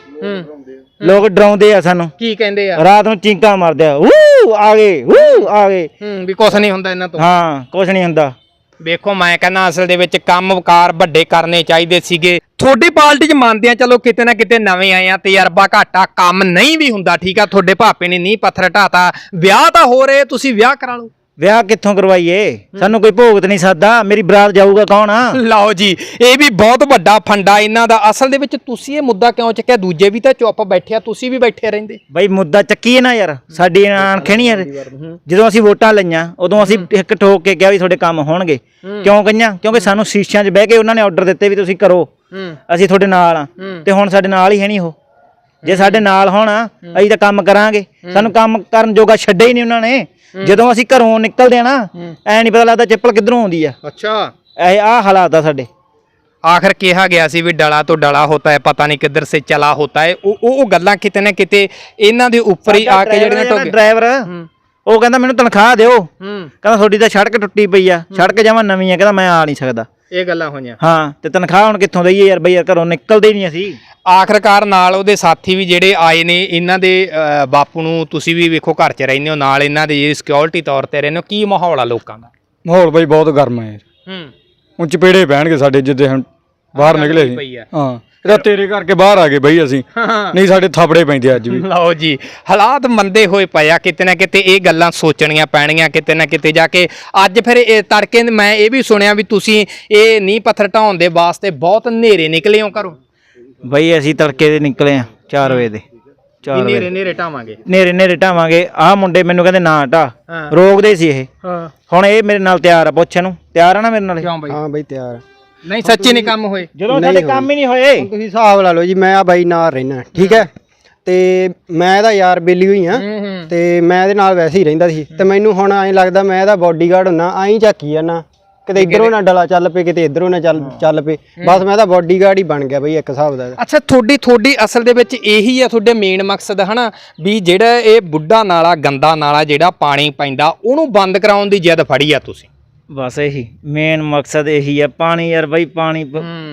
ਲੋਕ ਡਰਾਉਂਦੇ ਆ ਸਾਨੂੰ। ਕੀ ਕਹਿੰਦੇ ਆ? ਰਾਤ ਨੂੰ ਚੀਂਕਾਂ ਮਾਰਦੇ ਆ ਵੂ ਆ ਗਏ ਵੂ ਆ ਗਏ। ਹੂੰ ਵੀ ਕੁਛ ਨਹੀਂ ਹੁੰਦਾ ਇਹਨਾਂ ਤੋਂ। ਹਾਂ ਕੁਝ ਨਹੀਂ ਹੁੰਦਾ। ਵੇਖੋ, ਮੈਂ ਕਹਿੰਦਾ ਅਸਲ ਦੇ ਵਿੱਚ ਕੰਮ ਵਕਾਰ ਵੱਡੇ ਕਰਨੇ ਚਾਹੀਦੇ ਸੀਗੇ। ਤੁਹਾਡੀ ਪਾਰਟੀ 'ਚ ਮੰਨਦੇ ਆ ਚਲੋ ਕਿਤੇ ਨਾ ਕਿਤੇ ਨਵੇਂ ਆਏ ਆ, ਤਜਰਬਾ ਘਾਟਾ ਕੰਮ ਨਹੀਂ ਵੀ ਹੁੰਦਾ, ਠੀਕ ਆ? ਤੁਹਾਡੇ ਭਾਪੇ ਨੇ ਨਹੀਂ ਪੱਥਰ ਢਾਤਾ, ਵਿਆਹ ਤਾਂ ਹੋ ਰਹੇ, ਤੁਸੀਂ ਵਿਆਹ ਕਰਾ ਲਓ। ਵਿਆਹ ਕਿੱਥੋਂ ਕਰਵਾਈਏ? ਸਾਨੂੰ ਕੋਈ ਭੋਗਤ ਨਹੀਂ ਸਾਦਾ। ਮੇਰੀ ਬਰਾਤ ਜਾਊਗਾ ਕੌਣ ਆ? ਲਓ ਜੀ ਇਹ ਵੀ ਬਹੁਤ ਵੱਡਾ ਫੰਡਾ ਇਹਨਾਂ ਦਾ। ਅਸਲ ਦੇ ਵਿੱਚ ਤੁਸੀਂ ਇਹ ਮੁੱਦਾ ਕਿਉਂ ਚੱਕਿਆ? ਦੂਜੇ ਵੀ ਤਾਂ ਚੁੱਪ ਬੈਠੇ ਆ ਤੁਸੀਂ ਵੀ ਬੈਠੇ ਰਹਿੰਦੇ। ਬਈ ਮੁੱਦਾ ਚੱਕੀਏ ਨਾ ਯਾਰ। ਸਾਡੀ ਅਣਖਣੀ ਯਾਰ ਜਦੋਂ ਅਸੀਂ ਵੋਟਾਂ ਲਈਆਂ ਉਦੋਂ ਅਸੀਂ ਇੱਕ ਠੋਕ ਕੇ ਕਿਹਾ ਵੀ ਤੁਹਾਡੇ ਕੰਮ ਹੋਣਗੇ। ਕਿਉਂ ਕਹੀਆਂ? ਕਿਉਂਕਿ ਸਾਨੂੰ ਸ਼ੀਸ਼ਿਆਂ 'ਚ ਬਹਿ ਕੇ ਉਹਨਾਂ ਨੇ ਆਰਡਰ ਦਿੱਤੇ ਵੀ ਤੁਸੀਂ ਕਰੋ। ਹੂੰ। ਅਸੀਂ ਤੁਹਾਡੇ ਨਾਲ ਆ। ਤੇ ਹੁਣ ਸਾਡੇ ਨਾਲ ਹੀ ਹੈ ਨਹੀਂ ਉਹ। ਜੇ ਸਾਡੇ ਨਾਲ ਹੋਣ ਅਸੀਂ ਤਾਂ ਕੰਮ ਕਰਾਂਗੇ। ਸਾਨੂੰ ਕੰਮ ਕਰਨ ਜੋਗਾ ਛੱਡਿਆ ਹੀ ਨਹੀਂ ਉਹਨਾਂ ਨੇ। ਜਦੋਂ ਅਸੀਂ ਘਰੋਂ ਨਿਕਲਦੇ ਆ ਨਾ ਐ ਨਹੀਂ ਪਤਾ ਲੱਗਦਾ ਚੱਪਲ ਕਿੱਧਰੋਂ ਆਉਂਦੀ ਆ। ਅੱਛਾ। ਇਹ ਆ ਹਾਲਾਤ ਆ ਸਾਡੇ। ਆਖਰ ਕਿਹਾ ਗਿਆ ਸੀ ਵੀ ਡਲਾ ਤੋਂ ਡਲਾ ਹੋਤਾ ਹੈ ਪਤਾ ਨਹੀਂ ਕਿੱਧਰ ਸੇ ਚਲਾ ਹੋਤਾ ਹੈ। ਉਹ ਉਹ ਉਹ ਗੱਲਾਂ ਕਿਤੇ ਨਾ ਕਿਤੇ ਇਹਨਾਂ ਦੇ ਉੱਪਰ ਹੀ ਆ ਕੇ ਜਿਹੜੀਆਂ ਟੋਕ ਡਰਾਈਵਰ ਉਹ ਕਹਿੰਦਾ ਮੈਨੂੰ ਤਨਖਾਹ ਦਿਓ। ਕਹਿੰਦਾ ਤੁਹਾਡੀ ਤਾਂ ਸੜਕ ਟੁੱਟੀ ਪਈ ਆ। ਸੜਕ ਜਮਾ ਨਵੀਂ ਆ ਕਹਿੰਦਾ ਮੈਂ ਆ ਨਹੀਂ ਸਕਦਾ। ਇਹ ਗੱਲਾਂ ਹੋਈਆਂ। ਹਾਂ ਤੇ ਤਨਖਾਹ ਹੁਣ ਕਿੱਥੋਂ ਦਈਏ ਯਾਰ ਬਈ ਯਾਰ ਘਰੋਂ ਨਿਕਲਦੇ ਨਹੀਂ ਅਸੀਂ। ਆਖਰਕਾਰ ਨਾਲ ਉਹਦੇ ਸਾਥੀ ਵੀ ਜਿਹੜੇ ਆਏ ਨੇ ਇਹਨਾਂ ਦੇ ਬਾਪੂ ਨੂੰ ਤੁਸੀਂ ਵੀ ਵੇਖੋ ਘਰ 'ਚ ਰਹਿੰਦੇ ਹੋ ਨਾਲ ਇਹਨਾਂ ਦੇ ਸਿਕਿਉਰਿਟੀ ਤੌਰ ਤੇ ਰਹਿੰਦੇ ਹੋ ਕੀ ਮਾਹੌਲ ਆ ਲੋਕਾਂ ਦਾ? ਮਾਹੌਲ ਬਈ ਬਹੁਤ ਗਰਮ ਹੈ। ਯਾਰ ਹੂੰ। ਹੁਣ ਚਪੇੜੇ ਪੈਣਗੇ ਸਾਡੇ ਜਿੱਦੇ ਹੁਣ ਬਾਹਰ ਨਿਕਲੇ ਸੀ। ਹਾਂ ਇਹਦਾ ਤੇਰੇ ਕਰਕੇ ਬਾਹਰ ਆ ਗਏ ਬਈ ਅਸੀਂ। ਨਹੀਂ ਸਾਡੇ ਥਾਪੜੇ ਪੈਂਦੇ ਅੱਜ ਵੀ। ਲਓ ਜੀ ਹਾਲਾਤ ਮੰਦੇ ਹੋਏ ਪਏ ਆ ਕਿਤੇ ਨਾ ਕਿਤੇ ਇਹ ਗੱਲਾਂ ਸੋਚਣੀਆਂ ਪੈਣੀਆਂ ਕਿਤੇ ਨਾ ਕਿਤੇ ਜਾ ਕੇ ਅੱਜ ਫਿਰ ਇਹ ਤੜਕੇ ਮੈਂ ਇਹ ਵੀ ਸੁਣਿਆ ਵੀ ਤੁਸੀਂ ਇਹ ਨੀਂਹ ਪੱਥਰ ਢਾਉਣ ਦੇ ਵਾਸਤੇ ਬਹੁਤ ਹਨੇਰੇ ਨਿਕਲੇ ਹੋ ਘਰੋਂ। ਬਈ ਅਸੀਂ ਤੜਕੇ ਦੇ ਨਿਕਲੇ ਆ 4 ਵਜੇ ਦੇ 4 ਵਜੇ। ਹਨੇਰੇ ਹਨੇਰੇ ਢਾਵਾਂਗੇ? ਨੇਰੇ ਨੇਰੇ ਢਾਵਾਂਗੇ। ਆਹ ਮੁੰਡੇ ਮੈਨੂੰ ਕਹਿੰਦੇ ਨਾ ਢਾ। ਹਾਂ। ਰੋਕਦੇ ਸੀ ਇਹ। ਹਾਂ। ਹੁਣ ਇਹ ਮੇਰੇ ਨਾਲ ਤਿਆਰ ਆ ਪੁੱਛ ਇਹਨੂੰ। ਤਿਆਰ ਆ ਨਾ ਮੇਰੇ ਨਾਲ ਇਹ? ਕਿਉਂ ਬਈ? ਹਾਂ ਬਈ ਤਿਆਰ ਨਹੀਂ ਸੱਚੀ ਨਹੀਂ ਕੰਮ ਹੋਏ। ਜਦੋਂ ਸਾਡੇ ਕੰਮ ਹੀ ਨਹੀਂ ਹੋਏ। ਤੁਸੀਂ ਹਿਸਾਬ ਲਾ ਲਓ ਜੀ ਮੈਂ ਆ ਬਾਈ ਨਾਲ ਰਹਿਣਾ ਠੀਕ ਹੈ? ਤੇ ਮੈਂ ਇਹਦਾ ਯਾਰ ਬੇਲੀ ਹੋਈ ਆ ਹੂੰ ਹੂੰ। ਤੇ ਮੈਂ ਇਹਦੇ ਨਾਲ ਵੈਸੇ ਹੀ ਰਹਿੰਦਾ ਸੀ। ਤੇ ਮੈਨੂੰ ਹੁਣ ਐਂ ਲੱਗਦਾ ਮੈਂ ਇਹਦਾ ਬਾਡੀਗਾਰਡ ਹੁੰਨਾ ਐਂ ਝਾਕੀ ਜਾਣਾ ਕਿਤੇ ਇਧਰੋਂ ਨਾ ਡਲਾ ਚੱਲ ਪਏ ਕਿਤੇ ਇਧਰੋਂ ਨਾ ਚੱਲ ਚੱਲ ਪਏ। ਬਸ ਮੈਂ ਤਾਂ ਬਾਡੀਗਾਰਡ ਹੀ ਬਣ ਗਿਆ ਬਈ ਇੱਕ ਹਿਸਾਬ ਦਾ। ਅੱਛਾ ਤੁਹਾਡੀ ਤੁਹਾਡੀ ਅਸਲ ਦੇ ਵਿੱਚ ਇਹੀ ਆ ਤੁਹਾਡੇ ਮੇਨ ਮਕਸਦ ਹਨਾ? ਵੀ ਜਿਹੜਾ ਇਹ ਬੁੱਢਾ ਨਾਲਾ ਗੰਦਾ ਨਾਲਾ ਜਿਹੜਾ ਪਾਣੀ ਪੈਂਦਾ ਉਹਨੂੰ ਬੰਦ ਕਰਾਉਣ ਦੀ ਜਿੱਦ ਫੜੀ ਆ ਤੁਸੀਂ। ਬਸ ਇਹੀ। ਮੇਨ ਮਕਸਦ ਇਹੀ ਆ। ਪਾਣੀ ਯਾਰ ਬਈ ਪਾਣੀ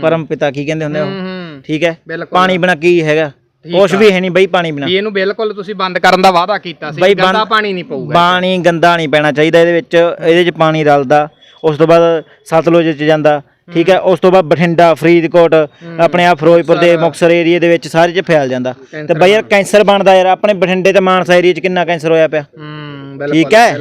ਪਰਮ ਪਿਤਾ ਕੀ ਕਹਿੰਦੇ ਹੁੰਦੇ ਆ ਉਹ? ਹੂੰ ਠੀਕ ਹੈ। ਪਾਣੀ ਬਿਨਾ ਕੀ ਹੈਗਾ? ਕੁਛ ਵੀ ਹੈ ਨਹੀਂ ਬਈ ਪਾਣੀ ਬਿਨਾ। ਵੀ ਇਹਨੂੰ ਬਿਲਕੁਲ ਤੁਸੀਂ ਬੰਦ ਕਰਨ ਦਾ ਵਾਅਦਾ ਕੀਤਾ ਸੀ। ਗੰਦਾ ਪਾਣੀ ਨਹੀਂ ਪਊਗਾ। ਪਾਣੀ ਗੰਦਾ ਨਹੀਂ ਪੈਣਾ ਚਾਹੀਦਾ ਇਹਦੇ ਵਿੱਚ। ਇਹਦੇ 'ਚ ਪਾਣੀ ਰਲਦਾ। ਉਸ ਤੋਂ ਬਾਅਦ ਸਤਲੁਜ 'ਚ ਜਾਂਦਾ ਠੀਕ ਹੈ ਉਸ ਤੋਂ ਬਾਅਦ ਬਠਿੰਡਾ ਫਰੀਦਕੋਟ ਆਪਣੇ ਆ ਫਿਰੋਜ਼ਪੁਰ ਦੇ ਮੁਕਤਸਰ ਏਰੀਏ ਦੇ ਵਿੱਚ ਸਾਰੇ 'ਚ ਫੈਲ ਜਾਂਦਾ। ਤੇ ਬਈ ਯਾਰ ਕੈਂਸਰ ਬਣਦਾ ਯਾਰ ਆਪਣੇ ਬਠਿੰਡੇ ਤੇ ਮਾਨਸਾ ਏਰੀਏ 'ਚ ਕਿੰਨਾ ਕੈਂਸਰ ਹੋਇਆ ਪਿਆ? ਹੂੰ ਠੀਕ ਹੈ?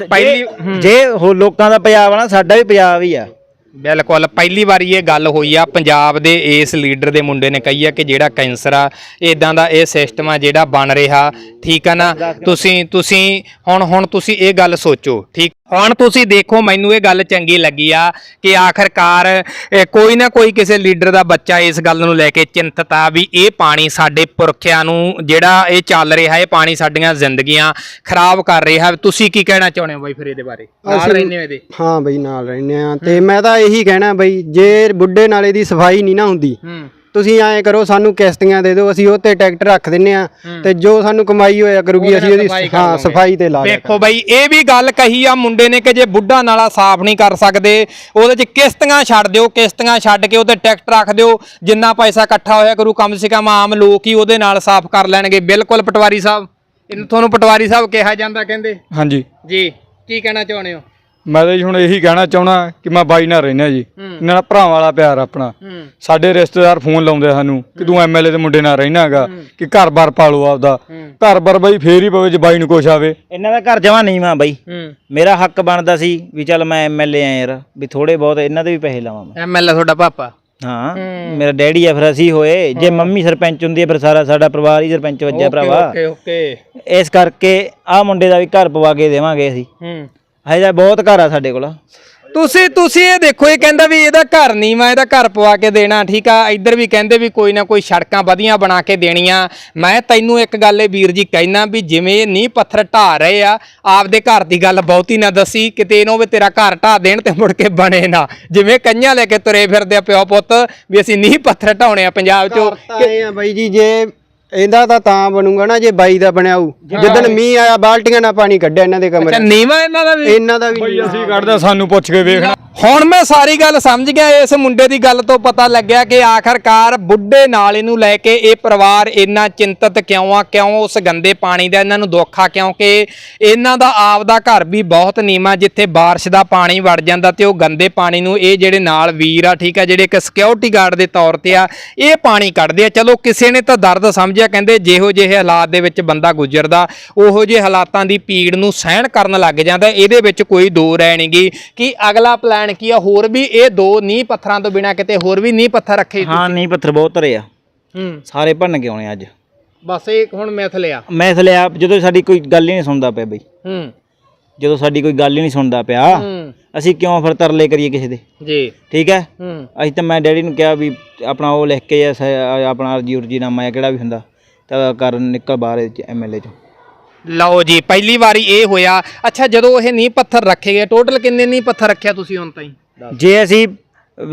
ਪਹਿਲੀ ਜੇ ਉਹ ਲੋਕਾਂ ਦਾ ਪੰਜਾਬ ਆ ਨਾ ਸਾਡਾ ਵੀ ਪੰਜਾਬ ਹੀ ਆ। ਬਿਲਕੁਲ ਪਹਿਲੀ ਵਾਰੀ ਇਹ ਗੱਲ ਹੋਈ ਆ ਪੰਜਾਬ ਦੇ ਇਸ ਲੀਡਰ ਦੇ ਮੁੰਡੇ ਨੇ ਕਹੀ ਆ ਕਿ ਜਿਹੜਾ ਕੈਂਸਰ ਆ ਇਦਾਂ ਦਾ ਇਹ ਸਿਸਟਮ ਆ ਜਿਹੜਾ ਬਣ ਰਿਹਾ। ਠੀਕ ਆ ਨਾ? ਤੁਸੀਂ ਤੁਸੀਂ ਹੁਣ ਹੁਣ ਤੁਸੀਂ ਇਹ ਗੱਲ ਸੋਚੋ ਠੀਕ ਹੁਣ ਤੁਸੀਂ ਦੇਖੋ ਮੈਨੂੰ ਇਹ ਗੱਲ ਚੰਗੀ ਲੱਗੀ ਆ ਕਿ ਆਖਰਕਾਰ ਕੋਈ ਨਾ ਕੋਈ ਕਿਸੇ ਲੀਡਰ ਦਾ ਬੱਚਾ ਇਸ ਗੱਲ ਨੂੰ ਲੈ ਕੇ ਚਿੰਤਤ ਆ ਵੀ ਇਹ ਪਾਣੀ ਸਾਡੇ ਪੁਰਖਿਆਂ ਨੂੰ ਜਿਹੜਾ ਇਹ ਚੱਲ ਰਿਹਾ ਇਹ ਪਾਣੀ ਸਾਡੀਆਂ ਜ਼ਿੰਦਗੀਆਂ ਖਰਾਬ ਕਰ ਰਿਹਾ। ਤੁਸੀਂ ਕੀ ਕਹਿਣਾ ਚਾਹੁੰਦੇ ਹੋ ਬਾਈ ਫਿਰ ਇਹਦੇ ਬਾਰੇ? ਨਾਲ ਰਹਿੰਦੇ ਹੋ ਇਹਦੇ? ਹਾਂ ਬਈ ਨਾਲ ਰਹਿੰਦੇ ਆ ਤੇ ਮੈਂ ਤਾਂ ਇਹੀ ਕਹਿਣਾ ਬਈ ਜੇ ਬੁੱਢੇ ਨਾਲੇ ਦੀ ਸਫ਼ਾਈ ਨਹੀਂ ਨਾ ਹੁੰਦੀ ਹੂੰ। ਤੁਸੀਂ ਐਂ ਕਰੋ ਸਾਨੂੰ ਕਿਸ਼ਤੀਆਂ ਦੇ ਦਿਓ ਅਸੀਂ ਉਹ ਤੇ ਟਿਕਟ ਰੱਖ ਦਿੰਨੇ ਆ ਤੇ ਜੋ ਸਾਨੂੰ ਕਮਾਈ ਹੋਇਆ ਕਰੂਗੀ ਅਸੀਂ ਉਹਦੀ ਹਾਂ। ਸਫ਼ਾਈ ਤੇ ਲਾ ਵੇਖੋ ਬਈ ਇਹ ਵੀ ਗੱਲ ਕਹੀ ਆ ਮੁੰਡੇ ਨੇ ਕਿ ਜੇ ਬੁੱਢਾ ਨਾਲਾ ਸਾਫ਼ ਨਹੀਂ ਕਰ ਸਕਦੇ ਉਹਦੇ 'ਚ ਕਿਸ਼ਤੀਆਂ ਛੱਡ ਦਿਓ ਕਿਸ਼ਤੀਆਂ ਛੱਡ ਕੇ ਉਹਤੇ ਟਿਕਟ ਰੱਖ ਦਿਓ ਜਿੰਨਾ ਪੈਸਾ ਇਕੱਠਾ ਹੋਇਆ ਕਰੂ ਕਮ ਸੇ ਕਮ ਆਮ ਲੋਕ ਹੀ ਉਹਦੇ ਨਾਲ ਸਾਫ਼ ਕਰ ਲੈਣਗੇ। ਬਿਲਕੁਲ ਪਟਵਾਰੀ ਸਾਹਿਬ ਇਹਨੂੰ ਤੁਹਾਨੂੰ ਪਟਵਾਰੀ ਸਾਹਿਬ ਕਿਹਾ ਜਾਂਦਾ ਕਹਿੰਦੇ। ਹਾਂਜੀ। ਜੀ ਕੀ ਕਹਿਣਾ ਚਾਹੁੰਦੇ ਹੋ? ਮੈਂ ਤਾਂ ਜੀ ਹੁਣ ਇਹੀ ਕਹਿਣਾ ਚਾਹਣਾ ਕਿ ਮੈਂ ਬਾਈ ਨਾਲ ਰਹਿਣਾ ਜੀ। ਇਹਨਾਂ ਨਾਲ ਭਰਾਵਾਂ ਵਾਲਾ ਪਿਆਰ ਆਪਣਾ। ਸਾਡੇ ਰਿਸ਼ਤੇਦਾਰ ਫੋਨ ਲਾਉਂਦੇ ਸਾਨੂੰ ਕਿ ਤੂੰ ਐਮਐਲਏ ਦੇ ਮੁੰਡੇ ਨਾਲ ਰਹਿਣਾ ਹੈਗਾ ਕਿ ਘਰ-ਬਾਰ ਪਾਲੋ ਆਪਦਾ। ਘਰ-ਬਾਰ ਬਈ ਫੇਰ ਹੀ ਪਵੇ ਜੇ ਬਾਈ ਨੂੰ ਕੁਛ ਆਵੇ। ਇਹਨਾਂ ਦਾ ਘਰ ਜਮਾ ਨਹੀਂ ਮਾਂ ਬਈ। ਮੇਰਾ ਹੱਕ ਬਣਦਾ ਸੀ ਵੀ ਚੱਲ ਮੈਂ ਐਮਐਲਏ ਆ ਯਾਰ ਵੀ ਥੋੜੇ ਬਹੁਤ ਇਹਨਾਂ ਦੇ ਵੀ ਪੈਸੇ ਲਾਵਾਂ ਮੈਂ। ਐਮਐਲਏ ਤੁਹਾਡਾ ਪਾਪਾ? ਹਾਂ ਮੇਰਾ ਡੈਡੀ ਆ ਫਿਰ ਅਸੀਂ ਹੋਏ। ਜੇ ਮੰਮੀ ਸਰਪੰਚ ਹੁੰਦੀ ਹੈ ਫਿਰ ਸਾਰਾ ਸਾਡਾ ਪਰਿਵਾਰ ਹੀ ਸਰਪੰਚ ਵੱਜਿਆ ਭਰਾਵਾ। Okay okay. ਇਸ ਕਰਕੇ ਆਹ ਮੁੰਡੇ ਦਾ ਵੀ ਘਰ ਪਵਾ ਕੇ ਦੇਵਾਂਗੇ ਅਸੀਂ। ਹੂੰ। ਹਜੇ ਤਾਂ ਬਹੁਤ ਘਰ ਆ ਸਾਡੇ ਕੋਲ। ਤੁਸੀਂ ਤੁਸੀਂ ਇਹ ਦੇਖੋ ਇਹ ਕਹਿੰਦਾ ਵੀ ਇਹਦਾ ਘਰ ਨਹੀਂ ਮੈਂ ਇਹਦਾ ਘਰ ਪਵਾ ਕੇ ਦੇਣਾ ਠੀਕ ਆ? ਇੱਧਰ ਵੀ ਕਹਿੰਦੇ ਵੀ ਕੋਈ ਨਾ ਕੋਈ ਸੜਕਾਂ ਵਧੀਆਂ ਬਣਾ ਕੇ ਦੇਣੀਆਂ। ਮੈਂ ਤੈਨੂੰ ਇੱਕ ਗੱਲ ਇਹ ਵੀਰ ਜੀ ਕਹਿਣਾ ਵੀ ਜਿਵੇਂ ਇਹ ਨੀਂਹ ਪੱਥਰ ਢਾ ਰਹੇ ਆ ਆਪਦੇ ਘਰ ਦੀ ਗੱਲ ਬਹੁਤੀ ਨਾ ਦੱਸੀ ਕਿਤੇ ਇਹਨੂੰ ਵੀ ਤੇਰਾ ਘਰ ਢਾ ਦੇਣ ਤੇ ਮੁੜ ਕੇ ਬਣੇ ਨਾ। ਜਿਵੇਂ ਕੰਨਿਆਂ ਲੈ ਕੇ ਤੁਰੇ ਫਿਰਦੇ ਆ ਪਿਓ ਪੁੱਤ ਵੀ ਅਸੀਂ ਨੀਂਹ ਪੱਥਰ ਢਾਉਣੇ ਆ ਪੰਜਾਬ 'ਚੋਂ। ਤਾਂ ਇਹ ਆ ਬਾਈ ਜੀ ਜੇ ਇਹਦਾ ਤਾਂ ਤਾਂ ਬਣੂਗਾ ਨਾ ਜੇ ਬਾਈ ਦਾ ਬਣਿਆਊ। ਜਦੋਂ ਮੀਂਹ ਆਇਆ ਬਾਲਟੀਆਂ ਨਾਲ ਪਾਣੀ ਕੱਢਿਆ ਇਹਨਾਂ ਦੇ ਅੱਛਾ ਕਮਰੇ ਨੀਵਾ ਇਹਨਾਂ ਦਾ ਵੀ? ਇਹਨਾਂ ਦਾ ਵੀ ਬਈ ਅਸੀਂ ਕੱਢਦੇ ਸਾਨੂੰ ਪੁੱਛ ਕੇ ਵੇਖਣਾ। ਹੁਣ ਮੈਂ ਸਾਰੀ ਗੱਲ ਸਮਝ ਗਿਆ ਇਸ ਮੁੰਡੇ ਦੀ ਗੱਲ ਤੋਂ ਪਤਾ ਲੱਗਿਆ ਕਿ ਆਖਰਕਾਰ ਬੁੱਢੇ ਨਾਲ ਇਹਨੂੰ ਲੈ ਕੇ ਇਹ ਪਰਿਵਾਰ ਇੰਨਾ ਚਿੰਤਤ ਕਿਉਂ ਆ ਕਿਉਂ ਉਸ ਗੰਦੇ ਪਾਣੀ ਦਾ ਇਹਨਾਂ ਨੂੰ ਦੁੱਖ ਆ ਕਿਉਂਕਿ ਇਹਨਾਂ ਦਾ ਆਪਦਾ ਘਰ ਵੀ ਬਹੁਤ ਨੀਵਾਂ ਜਿੱਥੇ ਬਾਰਿਸ਼ ਦਾ ਪਾਣੀ ਵੜ ਜਾਂਦਾ ਤੇ ਉਹ ਗੰਦੇ ਪਾਣੀ ਨੂੰ ਇਹ ਜਿਹੜੇ ਨਾਲ ਵੀਰ ਆ ਠੀਕ ਆ ਜਿਹੜੇ ਇੱਕ ਸਿਕਿਉਰਿਟੀ ਗਾਰਡ ਦੇ ਤੌਰ ਤੇ ਆ ਇਹ ਪਾਣੀ ਕੱਢਦੇ ਆ। ਚਲੋ ਕਿਸੇ ਨੇ ਤਾਂ ਦਰਦ ਸਮਝਿਆ ਕਹਿੰਦੇ ਜਿਹੋ ਜਿਹੇ ਹਾਲਾਤ ਦੇ ਵਿੱਚ ਬੰਦਾ ਗੁਜ਼ਰਦਾ ਉਹੋ ਜਿਹੇ ਹਾਲਾਤਾਂ ਦੀ ਪੀੜ ਨੂੰ ਸਹਿਣ ਕਰਨ ਲੱਗ ਜਾਂਦਾ ਇਹਦੇ ਵਿੱਚ ਕੋਈ ਦੋ ਰਹਿ ਨਹੀਂਗੀ ਕਿ ਅਗਲਾ ਪਲਾਨ ਕੀ ਆ? ਹੋਰ ਵੀ ਇਹ ਦੋ ਨੀਂਹ ਪੱਥਰਾਂ ਤੋਂ ਬਿਨਾ ਕਿਤੇ ਹੋਰ ਵੀ ਨੀਂਹ ਪੱਥਰ ਰੱਖੇ ਹਾਂ ਨਹੀਂ ਪੱਥਰ ਬਹੁਤ ਧਰੇ ਆ। ਹੂੰ। ਸਾਰੇ ਭੰਨ ਕੇ ਆਉਣੇ ਅੱਜ। ਬਸ ਇਹ ਹੁਣ ਮਿਥ ਲਿਆ। ਮੈਂ ਇਸ ਲਿਆ ਜਦੋਂ ਸਾਡੀ ਕੋਈ ਗੱਲ ਹੀ ਨਹੀਂ ਸੁਣਦਾ ਪਿਆ ਬਈ। ਹੂੰ। ਜਦੋਂ ਸਾਡੀ ਕੋਈ ਗੱਲ ਹੀ ਨਹੀਂ ਸੁਣਦਾ ਪਿਆ। ਅਸੀਂ ਕਿਉਂ ਫਿਰ ਤਰਲੇ ਕਰੀਏ ਕਿਸੇ ਦੇ? ਜੀ। ਠੀਕ ਹੈ? ਅਸੀਂ ਤਾਂ ਮੈਂ ਡੈਡੀ ਨੂੰ ਕਿਹਾ ਵੀ ਆਪਣਾ ਉਹ ਲਿਖ ਕੇ ਆਪਣਾ ਅਰਜੀ ਉਰਜੀ ਨਾਮਾ ਜਾਂ ਕਿਹੜਾ ਵੀ ਹੁੰਦਾ। ਤਾਂ ਕਰਨ ਨਿਕਲ ਬਾਹਰ ਐਮਐਲਏ ਚੋਂ ਲਓ ਜੀ ਪਹਿਲੀ ਵਾਰੀ ਇਹ ਹੋਇਆ। ਅੱਛਾ ਜਦੋਂ ਇਹ ਨੀਂਹ ਪੱਥਰ ਰੱਖੇ ਗਏ ਟੋਟਲ ਕਿੰਨੇ ਨੀਂਹ ਪੱਥਰ ਰੱਖਿਆ ਤੁਸੀਂ ਹੁਣ ਤਾਈਂ? ਜੇ ਅਸੀਂ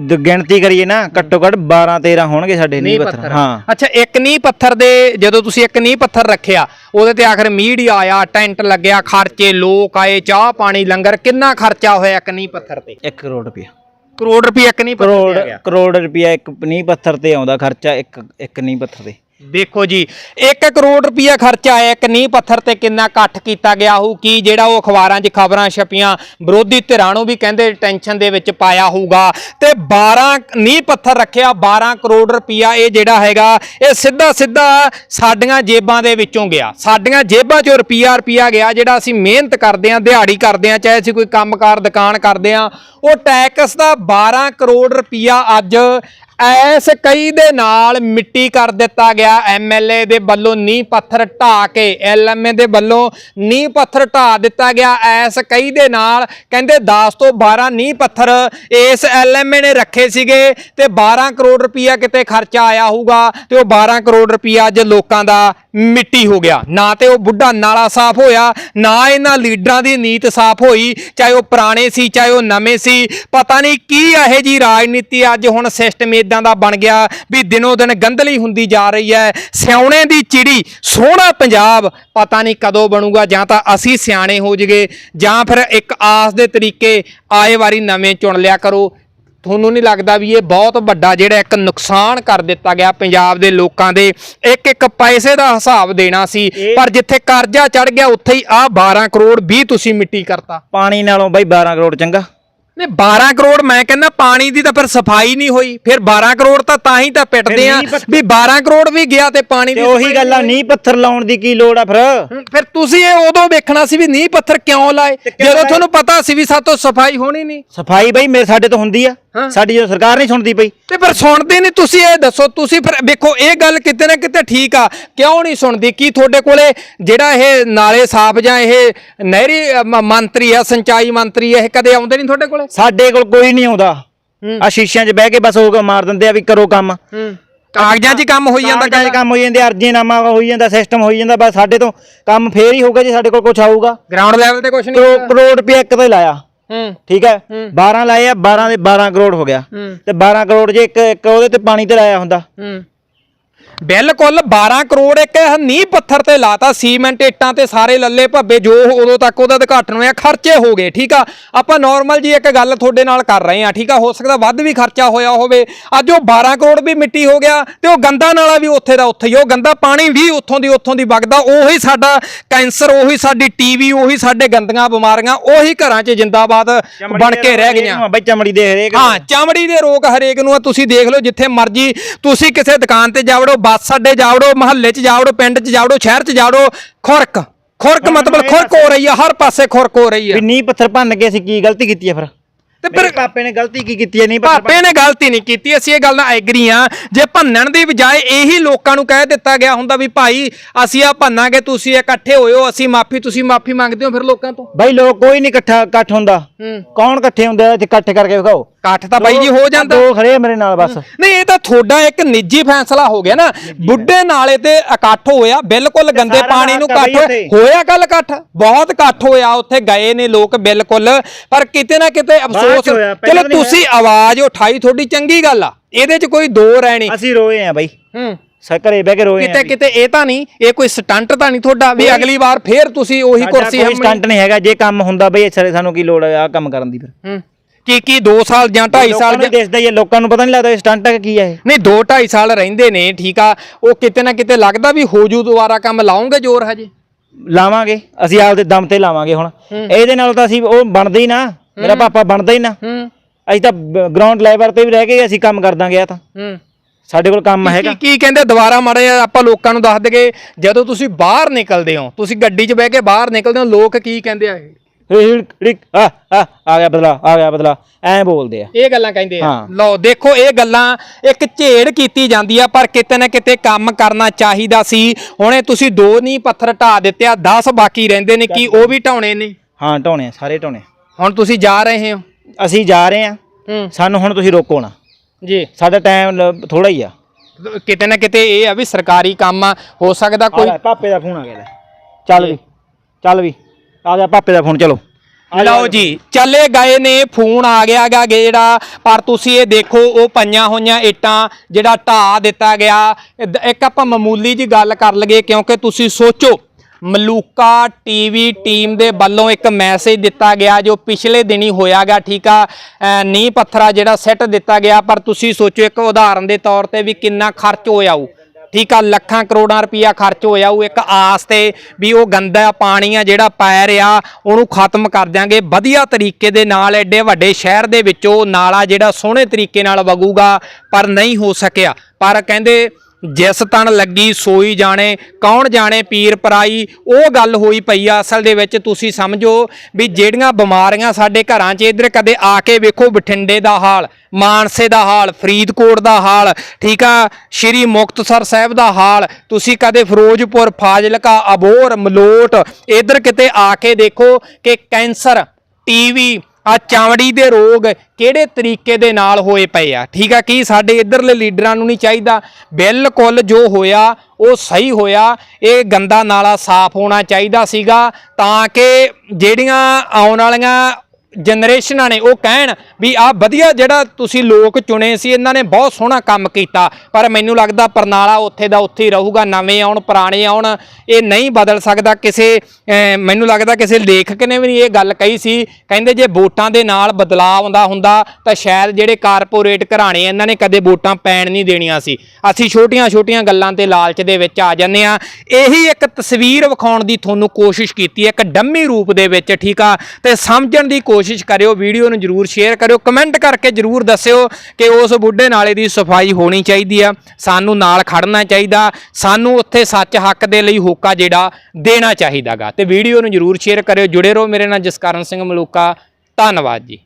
ਦ- ਗਿਣਤੀ ਕਰੀਏ ਨਾ ਘੱਟੋ ਘੱਟ 12 13 ਹੋਣਗੇ ਸਾਡੇ ਨੀਂਹ ਪੱਥਰ। ਹਾਂ। ਅੱਛਾ ਇੱਕ ਨੀਂਹ ਪੱਥਰ ਦੇ ਜਦੋਂ ਤੁਸੀਂ ਇੱਕ ਨੀਂਹ ਪੱਥਰ ਰੱਖਿਆ ਉਹਦੇ ਤੇ ਆਖਰ ਮੀਡੀਆ ਆਇਆ ਟੈਂਟ ਲੱਗਿਆ ਖਰਚੇ ਲੋਕ ਆਏ ਚਾਹ ਪਾਣੀ ਲੰਗਰ ਕਿੰਨਾ ਖਰਚਾ ਹੋਇਆ ਇੱਕ ਨੀਂਹ ਪੱਥਰ ਤੇ? 1 ਕਰੋੜ ਰੁਪਇਆ। ਕਰੋੜ ਰੁਪਏ ਇੱਕ ਨੀਂਹ ਪੱਥਰ ਤੇ ਕਰੋੜ ਗਿਆ। ਕਰੋੜ ਰੁਪਇਆ ਇੱਕ ਨੀਂਹ ਪੱਥਰ ਤੇ ਆਉਂਦਾ ਖਰਚਾ ਇੱਕ ਇੱਕ ਨੀਂਹ ਪੱਥਰ ਤੇ। ਦੇਖੋ ਜੀ 1 ਕਰੋੜ ਰੁਪਇਆ ਖਰਚਾ ਆਇਆ ਇੱਕ ਨੀਂਹ ਪੱਥਰ ਤੇ ਕਿੰਨਾ ਇਕੱਠ ਕੀਤਾ ਗਿਆ ਹੋਊ, ਕੀ ਜਿਹੜਾ ਉਹ ਅਖਬਾਰਾਂ 'ਚ ਖਬਰਾਂ ਛਪੀਆਂ, ਵਿਰੋਧੀ ਧਿਰਾਂ ਨੂੰ ਵੀ ਕਹਿੰਦੇ ਟੈਨਸ਼ਨ ਦੇ ਵਿੱਚ ਪਾਇਆ ਹੋਊਗਾ। ਤੇ 12 ਨੀਂਹ ਪੱਥਰ ਰੱਖਿਆ 12 ਕਰੋੜ ਰੁਪਇਆ ਇਹ ਜਿਹੜਾ ਹੈਗਾ, ਇਹ ਸਿੱਧਾ ਸਿੱਧਾ ਸਾਡੀਆਂ ਜੇਬਾਂ ਦੇ ਵਿੱਚੋਂ ਗਿਆ। ਸਾਡੀਆਂ ਜੇਬਾਂ 'ਚੋਂ ਰੁਪਿਆ ਰੁਪਿਆ ਗਿਆ, ਜਿਹੜਾ ਅਸੀਂ ਮਿਹਨਤ ਕਰਦੇ ਆਂ ਦਿਹਾੜੀ ਕਰਦੇ ਆਂ ਚਾਹੇ ਅਸੀਂ ਕੋਈ ਕੰਮਕਾਰ, ਦੁਕਾਨ ਕਰਦੇ ਆਂ ਉਹ ਟੈਕਸ ਦਾ 12 ਕਰੋੜ ਰੁਪਇਆ ਅੱਜ ਐਸ ਕਈ ਦੇ ਨਾਲ ਮਿੱਟੀ ਕਰ ਦਿੱਤਾ ਗਿਆ। ਐਮਐਲਏ ਦੇ ਵੱਲੋਂ ਨੀਂਹ ਪੱਥਰ ਢਾ ਕੇ ਐਲਐਮਏ ਦੇ ਵੱਲੋਂ ਨੀਂਹ ਪੱਥਰ ਢਾ ਦਿੱਤਾ ਗਿਆ। ਐਸ ਕਈ ਦੇ ਨਾਲ ਕਹਿੰਦੇ 10 ਤੋਂ 12 ਨੀਂਹ ਪੱਥਰ ਇਸ ਐਲਐਮਏ ਨੇ ਰੱਖੇ ਸੀਗੇ ਤੇ 12 ਕਰੋੜ ਰੁਪਇਆ ਕਿਤੇ ਖਰਚਾ ਆਇਆ ਹੋਊਗਾ ਤੇ ਉਹ 12 ਕਰੋੜ ਰੁਪਇਆ ਅੱਜ ਲੋਕਾਂ ਦਾ ਮਿੱਟੀ ਹੋ ਗਿਆ। ਨਾ ਤੇ ਉਹ ਬੁੱਢਾ ਨਾਲਾ ਸਾਫ਼ ਹੋਇਆ, ਨਾ ਇਹਨਾਂ ਲੀਡਰਾਂ ਦੀ ਨੀਤ ਸਾਫ਼ ਹੋਈ, ਚਾਹੇ ਉਹ ਪੁਰਾਣੇ ਸੀ, ਚਾਹੇ ਉਹ ਨਵੇਂ ਸੀ। ਪਤਾ ਨਹੀਂ ਕੀ ਇਹੋ ਜੀ ਰਾਜਨੀਤੀ ਅੱਜ ਹੁਣ ਸਿਸਟਮ ਇਦਾਂ ਦਾ ਬਣ ਗਿਆ ਵੀ ਦਿਨੋ ਦਿਨ ਗੰਦਲੀ ਹੁੰਦੀ ਜਾ ਰਹੀ ਹੈ। ਸਿਆਉਣੇ ਦੀ ਚਿੜੀ ਸੋਹਣਾ ਪੰਜਾਬ ਪਤਾ ਨਹੀਂ ਕਦੋਂ ਬਣੂਗਾ ਜਾਂ ਤਾਂ ਅਸੀਂ ਸਿਆਣੇ ਹੋ ਜਗੇ ਜਾਂ ਫਿਰ ਇੱਕ ਆਸ ਦੇ ਤਰੀਕੇ ਆਏ ਵਾਰੀ ਨਵੇਂ ਚੁਣ ਲਿਆ ਕਰੋ। ਤੁਹਾਨੂੰ ਨਹੀਂ ਲੱਗਦਾ ਵੀ ਇਹ ਬਹੁਤ ਵੱਡਾ ਜਿਹੜਾ ਇੱਕ ਨੁਕਸਾਨ ਕਰ ਦਿੱਤਾ ਗਿਆ ਪੰਜਾਬ ਦੇ ਲੋਕਾਂ ਦੇ? ਇੱਕ ਇੱਕ ਪੈਸੇ ਦਾ ਹਿਸਾਬ ਦੇਣਾ ਸੀ ਪਰ ਜਿੱਥੇ ਕਰਜ਼ਾ ਚੜ ਗਿਆ ਉੱਥੇ ਹੀ ਆ 12 ਕਰੋੜ ਵੀ ਤੁਸੀਂ ਮਿੱਟੀ ਕਰਤਾ। ਪਾਣੀ ਨਾਲੋਂ ਬਾਈ 12 ਕਰੋੜ ਚੰਗਾ। ਨੇ 12 ਕਰੋੜ ਮੈਂ ਕਹਿੰਦਾ ਪਾਣੀ ਦੀ ਤਾਂ ਫਿਰ ਸਫ਼ਾਈ ਨਹੀਂ ਹੋਈ। ਫਿਰ 12 ਕਰੋੜ ਤਾਂ ਤਾਂ ਹੀ ਤਾਂ ਪਿੱਟਦੇ ਆ ਵੀ 12 ਕਰੋੜ ਵੀ ਗਿਆ ਤੇ ਪਾਣੀ ਦੀ ਉਹੀ ਗੱਲ ਆ ਨੀਂਹ ਪੱਥਰ ਲਾਉਣ ਦੀ ਕੀ ਲੋੜ ਆ ਫਿਰ? ਫਿਰ ਤੁਸੀਂ ਇਹ ਉਦੋਂ ਵੇਖਣਾ ਸੀ ਵੀ ਨੀਂਹ ਪੱਥਰ ਕਿਉਂ ਲਾਏ? ਜਦੋਂ ਤੁਹਾਨੂੰ ਪਤਾ ਸੀ ਵੀ ਸਾਤੋਂ ਸਫ਼ਾਈ ਹੋਣੀ ਨਹੀਂ। ਸਫ਼ਾਈ ਬਾਈ ਮੇਰੇ ਸਾਡੇ ਤੋਂ ਹੁੰਦੀ ਆ। ਸਾਡੀ ਜਦੋਂ ਸਰਕਾਰ ਨਹੀਂ ਸੁਣਦੀ ਪਈ। ਤੇ ਫਿਰ ਸੁਣਦੇ ਨਹੀਂ ਤੁਸੀਂ ਇਹ ਦੱਸੋ ਤੁਸੀਂ ਫਿਰ ਵੇਖੋ ਇਹ ਗੱਲ ਕਿਤੇ ਨਾ ਕਿਤੇ ਠੀਕ ਆ। ਕਿਉਂ ਨਹੀਂ ਸੁਣਦੀ? ਕੀ ਤੁਹਾਡੇ ਕੋਲੇ ਜਿਹੜਾ ਇਹ ਨਾਲੇ ਸਾਫ਼ ਜਾਂ ਇਹ ਨਹਿਰੀ ਮੰਤਰੀ ਆ ਸਿੰਚਾਈ ਮੰਤਰੀ ਇਹ ਕਦੇ ਆਉਂਦੇ ਨਹੀਂ ਤੁਹਾਡੇ ਕੋਲੇ? ਸਾਡੇ ਕੋਲ ਕੋਈ ਨਹੀਂ ਆਉਂਦਾ। ਆ ਸ਼ੀਸ਼ਿਆਂ 'ਚ ਬਹਿ ਕੇ ਬਸ ਉਹ ਮਾਰ ਦਿੰਦੇ ਆ ਵੀ ਕਰੋ ਕੰਮ। ਹੂੰ। ਕਾਗਜ਼ਾਂ 'ਚ ਹੀ ਕੰਮ ਹੋਈ ਜਾਂਦਾ ਕਾਗਜ਼ਾਂ 'ਚ ਕੰਮ ਹੋਈ ਜਾਂਦੇ ਅਰਜ਼ੀਨਾਮਾ ਹੋਈ ਜਾਂਦਾ ਸਿਸਟਮ ਹੋਈ ਜਾਂਦਾ ਬਸ ਸਾਡੇ ਤੋਂ ਕੰਮ ਫੇਰ ਹੀ ਹੋਊਗਾ ਜੇ ਸਾਡੇ ਕੋਲ ਕੁਝ ਆਊਗਾ। ਗਰਾਊਂਡ ਲੈਵਲ ਤੇ ਕੁਝ ਨਹੀਂ ਕਰੋ- ਕਰੋੜ ਰੁਪਏ ਇੱਕ ਤੋਂ ਲਾਇਆ। ਹੂੰ। ਠੀਕ ਹੈ? 12 ਲਾਏ ਆ 12 ਦੇ 12 ਕਰੋੜ ਹੋ ਗਿਆ। ਤੇ 12 ਕਰੋੜ ਜੇ ਇੱਕ ਇੱਕ ਉਹਦੇ ਤੇ ਪਾਣੀ ਤੇ ਲਾਇਆ ਹੁੰਦਾ। ਹੂੰ। ਬਿਲਕੁਲ 12 ਕਰੋੜ ਇੱਕ ਨੀਂਹ ਪੱਥਰ ਤੇ ਲਾਤਾ ਸੀਮੈਂਟ ਇੱਟਾਂ ਤੇ ਸਾਰੇ ਲੱਲੇ ਭੱਬੇ ਜੋ ਉਦੋਂ ਤੱਕ ਉਹਦਾ ਉਦਘਾਟਨ ਹੋਇਆ ਖਰਚੇ ਹੋ ਗਏ ਠੀਕ ਆ? ਆਪਾਂ ਨਾਰਮਲ ਜੀ ਇੱਕ ਗੱਲ ਤੁਹਾਡੇ ਨਾਲ ਕਰ ਰਹੇ ਆ ਠੀਕ ਆ? ਹੋ ਸਕਦਾ ਵੱਧ ਵੀ ਖਰਚਾ ਹੋਇਆ ਹੋਵੇ। ਅੱਜ ਉਹ 12 ਕਰੋੜ ਵੀ ਮਿੱਟੀ ਹੋ ਗਿਆ ਤੇ ਉਹ ਗੰਦਾ ਨਾਲਾ ਵੀ ਉੱਥੇ ਦਾ ਉੱਥੇ ਹੀ ਉਹ ਗੰਦਾ ਪਾਣੀ ਵੀ ਉੱਥੋਂ ਦੀ ਉੱਥੋਂ ਦੀ ਵਗਦਾ ਉਹੀ ਸਾਡਾ ਕੈਂਸਰ ਉਹੀ ਸਾਡੀ ਟੀਵੀ ਉਹੀ ਸਾਡੇ ਗੰਦੀਆਂ ਬਿਮਾਰੀਆਂ ਉਹੀ ਘਰਾਂ 'ਚ ਜਿੰਦਾਬਾਦ ਬਣ ਕੇ ਰਹਿ ਗਈਆਂ। ਬਾਈ ਚਮੜੀ ਦੇ ਹਰੇਕ ਹਾਂ ਚਮੜੀ ਦੇ ਰੋਗ ਹਰੇਕ ਨੂੰ ਆ ਤੁਸੀਂ ਦੇਖ ਲਓ ਜਿੱਥੇ ਮਰਜ਼ੀ ਤੁਸੀਂ ਕਿਸੇ ਦੁਕਾਨ ਤੇ ਜਾਵੜੋ ਬੱਸ ਅੱਡੇ ਜਾਵੜੋ ਮਹੱਲੇ 'ਚ ਜਾਵੜੋ ਪਿੰਡ 'ਚ ਜਾਵੜੋ ਸ਼ਹਿਰ 'ਚ ਜਾਵੜੋ ਖੁਰਕ। ਖੁਰਕ ਮਤਲਬ ਖੁਰਕ ਹੋ ਰਹੀ ਆ ਹਰ ਪਾਸੇ ਖੁਰਕ ਹੋ ਰਹੀ ਆ। ਵੀ ਨੀਂਹ ਪੱਥਰ ਭੰਨ ਕੇ ਅਸੀਂ ਕੀ ਗਲਤੀ ਕੀਤੀ ਆ ਫਿਰ? ਤੇ ਪਰ ਪਾਪੇ ਨੇ ਗਲਤੀ ਕੀ ਕੀਤੀ ਹੈ ਨਹੀਂ ਭਾਪੇ ਨੇ ਗਲਤੀ ਨਹੀਂ ਕੀਤੀ ਅਸੀਂ ਇਹ ਗੱਲ ਨਾਲ ਐਗਰੀ ਆ। ਜੇ ਭੰਨਣ ਦੀ ਬਜਾਏ ਇਹੀ ਲੋਕਾਂ ਨੂੰ ਕਹਿ ਦਿੱਤਾ ਗਿਆ ਹੁੰਦਾ ਵੀ ਭਾਈ ਅਸੀਂ ਆ ਭੰਨਾਂਗੇ ਤੁਸੀਂ ਇਕੱਠੇ ਹੋਇਓ ਅਸੀਂ ਮਾਫੀ ਤੁਸੀਂ ਮਾਫੀ ਮੰਗਦੇ ਹੋ ਫਿਰ ਲੋਕਾਂ ਤੋਂ? ਬਾਈ ਲੋਕ ਕੋਈ ਨਹੀਂ ਇਕੱਠਾ ਇਕੱਠ ਹੁੰਦਾ। ਹੂੰ। ਕੌਣ ਇਕੱਠੇ ਹੁੰਦੇ ਆ ਇੱਥੇ ਇਕੱਠੇ ਕਰਕੇ ਵਿਖਾਓ। ਇਕੱਠ ਤਾਂ ਬਾਈ ਜੀ ਹੋ ਜਾਂਦਾ। ਦੋ ਖੜੇ ਆ ਮੇਰੇ ਨਾਲ ਬਸ। ਨਹੀਂ ਇਹ ਤਾਂ ਤੁਹਾਡਾ ਇੱਕ ਨਿੱਜੀ ਫੈਸਲਾ ਹੋ ਗਿਆ ਨਾ। ਬੁੱਢੇ ਨਾਲੇ ਤੇ ਇਕੱਠ ਹੋਇਆ ਬਿਲਕੁਲ ਗੰਦੇ ਪਾਣੀ ਨੂੰ ਇਕੱਠ। ਹੋਇਆ ਕੱਲ ਇਕੱਠ? ਬਹੁਤ ਇਕੱਠ ਹੋਇਆ ਉੱਥੇ ਗਏ ਨੇ ਲੋਕ ਬਿਲਕੁਲ। ਪਰ ਕਿਤੇ ਨਾ ਕਿਤੇ ਅਫਸੋਸ ਚਲੋ ਤੁਸੀਂ ਆਵਾਜ਼ ਉਠਾਈ ਤੁਹਾਡੀ ਚੰਗੀ ਗੱਲ ਆ। ਇਹਦੇ 'ਚ ਕੋਈ ਦੋ ਰਹਿ ਨਹੀਂ ਅਸੀਂ ਰੋਏ ਆ ਬਾਈ। ਹੂੰ। ਘਰੇ ਬਹਿ ਕੇ ਰੋਏ ਕਿਤੇ ਕਿਤੇ ਇਹ ਤਾਂ ਨਹੀਂ ਇਹ ਕੋਈ ਸਟੰਟ ਤਾਂ ਨਹੀਂ ਤੁਹਾਡਾ ਵੀ ਅਗਲੀ ਵਾਰ ਫੇਰ ਤੁਸੀਂ ਉਹੀ ਕੁਰਸੀ ਹੰਮਣੀ ਸਟੰਟ ਨਹੀਂ ਹੈਗਾ। ਜੇ ਕੰਮ ਹੁੰਦਾ ਬਈ ਸਾਰੇ ਸਾਨੂੰ ਕੀ ਲੋੜ ਆ ਕੰਮ ਕਰਨ ਦੀ ਫਿਰ। ਹੂੰ। ਕੀ ਕੀ 2 ਸਾਲ ਜਾਂ 2.5 ਸਾਲ ਜਾਂ ਦਿਸਦਾ ਹੀ ਹੈ ਲੋਕਾਂ ਨੂੰ ਪਤਾ ਨਹੀਂ ਲੱਗਦਾ ਸਟੰਟ ਹੈ ਕਿ ਹੈ ਇਹ। ਨਹੀਂ 2 2.5 ਸਾਲ ਰਹਿੰਦੇ ਨੇ ਠੀਕ ਆ। ਉਹ ਕਿਤੇ ਨਾ ਕਿਤੇ ਲੱਗਦਾ ਵੀ ਹੋ ਜੂ ਦੁਬਾਰਾ ਕੰਮ ਲਾਉਂਗੇ ਜ਼ੋਰ ਹਜੇ? ਲਾਵਾਂਗੇ ਅਸੀਂ ਆਪਦੇ ਦਮ ਤੇ ਲਾਵਾਂਗੇ ਹੁਣ। ਇਹਦੇ ਨਾਲ ਤਾਂ ਅਸੀਂ ਉਹ ਬਣਦੇ ਹੀ ਨਾ ਮੇਰਾ ਪਾਪਾ ਬਣਦਾ ਹੀ ਨਾ। ਅਸੀਂ ਤਾਂ ਗਰਾਊਂਡ ਲੈਵਲ ਤੇ ਵੀ ਰਹਿ ਕੇ ਅਸੀਂ ਕੰਮ ਕਰ ਦਾਂਗੇ ਆ ਤਾਂ। ਸਾਡੇ ਕੋਲ ਕੰਮ ਹੈਗਾ। ਕੀ ਕਹਿੰਦੇ ਦੁਬਾਰਾ ਮਾੜੇ ਆਪਾਂ ਲੋਕਾਂ ਨੂੰ ਦੱਸ ਦਗੇ ਜਦੋਂ ਤੁਸੀਂ ਬਾਹਰ ਨਿਕਲਦੇ ਹੋ ਤੁਸੀਂ ਗੱਡੀ 'ਚ ਬਹਿ ਕੇ ਬਾਹਰ ਨਿਕਲਦੇ ਹੋ ਲੋਕ ਕੀ ਕਹਿੰਦੇ ਆ ਇਹ? ਹਿੜ ਆ ਆ ਆ ਗਿਆ ਬਦਲਾ ਆ ਗਿਆ ਬਦਲਾ। ਐਂ ਬੋਲਦੇ ਆ। ਇਹ ਗੱਲਾਂ ਕਹਿੰਦੇ ਆ। ਹਾਂ। ਲਓ ਦੇਖੋ ਇਹ ਗੱਲਾਂ ਇੱਕ ਝੇੜ ਕੀਤੀ ਜਾਂਦੀ ਆ ਪਰ ਕਿਤੇ ਨਾ ਕਿਤੇ ਕੰਮ ਕਰਨਾ ਚਾਹੀਦਾ ਸੀ। ਹੁਣੇ ਤੁਸੀਂ ਦੋ ਨਹੀਂ ਪੱਥਰ ਢਾ ਦਿੱਤੇ ਆ 10 ਬਾਕੀ ਰਹਿੰਦੇ ਨੇ ਕੀ ਉਹ ਵੀ ਢਾਉਣੇ ਨੇ? ਹਾਂ ਢਾਉਣੇ ਆ, ਸਾਰੇ ਢਾਉਣੇ ਆ। ਹੁਣ ਤੁਸੀਂ ਜਾ ਰਹੇ ਹੋ? ਅਸੀਂ ਜਾ ਰਹੇ ਆ। ਹੂੰ। ਸਾਨੂੰ ਹੁਣ ਤੁਸੀਂ ਰੋਕੋ ਨਾ। ਜੀ। ਸਾਡਾ ਟਾਈਮ ਥੋੜਾ ਹੀ ਆ। ਕਿਤੇ ਨਾ ਕਿਤੇ ਇਹ ਆ ਵੀ ਸਰਕਾਰੀ ਕੰਮ ਆ ਹੋ ਸਕਦਾ ਕੋਈ। ਕੋਈ ਪਾਪੇ ਦਾ ਫੋਨ ਆ ਗਿਆ ਲੈ। ਚੱਲ ਵੀ ਚੱਲ ਵੀ। ਆ ਗਿਆ ਪਾਪੇ ਦਾ ਫੋਨ ਚਲੋ। ਲਓ ਜੀ ਚੱਲੇ ਗਏ ਨੇ ਫੋਨ ਆ ਗਿਆ ਗਾ ਜਿਹੜਾ ਪਰ ਤੁਸੀਂ ਇਹ ਦੇਖੋ ਉਹ ਪਈਆਂ ਹੋਈਆਂ ਇੱਟਾਂ ਜਿਹੜਾ ਢਾ ਦਿੱਤਾ ਗਿਆ। ਇਦ- ਇੱਕ ਆਪਾਂ ਮਾਮੂਲੀ ਜੀ ਗੱਲ ਕਰ ਲਈਏ ਕਿਉਂਕਿ ਤੁਸੀਂ ਸੋਚੋ ਮਲੂਕਾ ਟੀਵੀ ਟੀਮ ਦੇ ਵੱਲੋਂ ਇੱਕ ਮੈਸੇਜ ਦਿੱਤਾ ਗਿਆ ਜੋ ਪਿਛਲੇ ਦਿਨੀ ਹੋਇਆਗਾ ਠੀਕ ਆ ਅਹ ਨੀਂਹ ਪੱਥਰਾ ਜਿਹੜਾ ਸੈੱਟ ਦਿੱਤਾ ਗਿਆ ਪਰ ਤੁਸੀਂ ਸੋਚੋ ਇੱਕ ਉਦਾਹਰਨ ਦੇ ਤੌਰ ਤੇ ਵੀ ਕਿੰਨਾ ਖਰਚ ਹੋਇਆ ਹੋਊ। ਠੀਕ ਆ, ਲੱਖਾਂ ਕਰੋੜਾਂ ਰੁਪਈਆ ਖਰਚ ਹੋਇਆ ਉਹ ਇੱਕ ਆਸ ਤੇ ਵੀ ਉਹ ਗੰਦਾ ਪਾਣੀ ਆ ਜਿਹੜਾ ਪੈ ਰਿਹਾ, ਉਹਨੂੰ ਖਤਮ ਕਰ ਦਿਆਂਗੇ। ਵਧੀਆ ਤਰੀਕੇ ਦੇ ਨਾਲ ਐਡੇ ਵੱਡੇ ਸ਼ਹਿਰ ਦੇ ਵਿੱਚੋਂ ਨਾਲਾ ਜਿਹੜਾ ਸੋਹਣੇ ਤਰੀਕੇ ਨਾਲ ਵਗੂਗਾ, ਪਰ ਨਹੀਂ ਹੋ ਸਕਿਆ। ਪਰ ਕਹਿੰਦੇ ਜਿਸ ਤਣ ਲੱਗੀ ਸੋਈ ਜਾਣੇ, ਕੌਣ ਜਾਣੇ ਪੀਰ ਪਰਾਈ? ਉਹ ਗੱਲ ਹੋਈ ਪਈ ਆ, ਅਸਲ ਦੇ ਵਿੱਚ ਤੁਸੀਂ ਸਮਝੋ ਵੀ ਜਿਹੜੀਆਂ ਬਿਮਾਰੀਆਂ ਸਾਡੇ ਘਰਾਂ 'ਚ ਇਧਰ ਕਦੇ ਆ ਕੇ ਵੇਖੋ, ਬਠਿੰਡੇ ਦਾ ਹਾਲ, ਮਾਨਸੇ ਦਾ ਹਾਲ, ਫਰੀਦਕੋਟ ਦਾ ਹਾਲ, ਠੀਕ ਆ? ਸ਼੍ਰੀ ਮੁਕਤਸਰ ਸਾਹਿਬ ਦਾ ਹਾਲ, ਤੁਸੀਂ ਕਦੇ ਫਿਰੋਜ਼ਪੁਰ, ਫਾਜ਼ਿਲਕਾ ਅਬੋਰ ਮਲੋਟ, ਇਧਰ ਕਿਤੇ ਆ ਕੇ ਦੇਖੋ ਕਿ ਕੈਂਸਰ, ਟੀਵੀ ਆ ਚਾਮੜੀ ਦੇ ਰੋਗ ਕਿਹੜੇ ਤਰੀਕੇ ਦੇ ਨਾਲ ਹੋਏ ਪਏ ਆ? ਠੀਕ ਆ ਕੀ ਸਾਡੇ ਇਧਰਲੇ ਲੀਡਰਾਂ ਨੂੰ ਨਹੀਂ ਚਾਹੀਦਾ? ਬਿਲਕੁਲ ਜੋ ਹੋਇਆ, ਉਹ ਸਹੀ ਹੋਇਆ। ਇਹ ਗੰਦਾ ਨਾਲਾ ਸਾਫ਼ ਹੋਣਾ ਚਾਹੀਦਾ ਸੀਗਾ ਤਾਂ ਕਿ ਜਿਹੜੀਆਂ ਆਉਣ ਵਾਲੀਆਂ ਜਨਰੇਸ਼ਨਾਂ ਨੇ ਉਹ ਕਹਿਣ ਵੀ ਆ ਵਧੀਆ ਜਿਹੜਾ ਤੁਸੀਂ ਲੋਕ ਚੁਣੇ ਸੀ, ਇਹਨਾਂ ਨੇ ਬਹੁਤ ਸੋਹਣਾ ਕੰਮ ਕੀਤਾ। ਪਰ ਮੈਨੂੰ ਲੱਗਦਾ ਪਰਨਾਲਾ ਉੱਥੇ ਦਾ ਉੱਥੇ ਹੀ ਰਹੂਗਾ, ਨਵੇਂ ਆਉਣ, ਪੁਰਾਣੇ ਆਉਣ, ਇਹ ਨਹੀਂ ਬਦਲ ਸਕਦਾ। ਕਿਸੇ ਮੈਨੂੰ ਲੱਗਦਾ ਕਿਸੇ ਲੇਖਕ ਨੇ ਵੀ ਨਹੀਂ ਇਹ ਗੱਲ ਕਹੀ ਸੀ, ਕਹਿੰਦੇ ਜੇ ਵੋਟਾਂ ਦੇ ਨਾਲ ਬਦਲਾਅ ਆਉਂਦਾ ਹੁੰਦਾ, ਤਾਂ ਸ਼ਾਇਦ ਜਿਹੜੇ ਕਾਰਪੋਰੇਟ ਘਰਾਣੇ ਇਹਨਾਂ ਨੇ ਕਦੇ ਵੋਟਾਂ ਪੈਣ ਨਹੀਂ ਦੇਣੀਆਂ ਸੀ। ਅਸੀਂ ਛੋਟੀਆਂ-ਛੋਟੀਆਂ ਗੱਲਾਂ ਤੇ ਲਾਲਚ ਦੇ ਵਿੱਚ ਆ ਜਾਂਦੇ ਆ ਇਹੀ ਇੱਕ ਤਸਵੀਰ ਵਿਖਾਉਣ ਦੀ ਤੁਹਾਨੂੰ ਕੋਸ਼ਿਸ਼ ਕੀਤੀ ਹੈ ਇੱਕ ਡੰਮੀ ਰੂਪ ਦੇ ਵਿੱਚ, ਠੀਕ ਆ? ਤੇ ਸਮਝਣ ਦੀ ਕੋਸ਼ਿਸ਼ ਕਰਿਓ, ਵੀਡੀਓ ਨੂੰ ਜਰੂਰ ਸ਼ੇਅਰ ਕਰਿਓ ਕਮੈਂਟ ਕਰਕੇ ਜਰੂਰ ਦੱਸਿਓ ਕਿ ਉਸ ਬੁੱਢੇ ਨਾਲੇ ਦੀ ਸਫ਼ਾਈ ਹੋਣੀ ਚਾਹੀਦੀ ਆ। ਸਾਨੂੰ ਨਾਲ ਖੜਨਾ ਚਾਹੀਦਾ, ਸਾਨੂੰ ਉੱਥੇ ਸੱਚ ਹੱਕ ਦੇ ਲਈ ਹੋਕਾ ਜਿਹੜਾ ਦੇਣਾ ਚਾਹੀਦਾਗਾ। ਤੇ ਵੀਡੀਓ ਨੂੰ ਜਰੂਰ ਸ਼ੇਅਰ ਕਰਿਓ, ਜੁੜੇ ਰਹੋ ਮੇਰੇ ਨਾਲ ਜਸਕਰਨ ਸਿੰਘ ਮਲੂਕਾ। ਧੰਨਵਾਦ ਜੀ।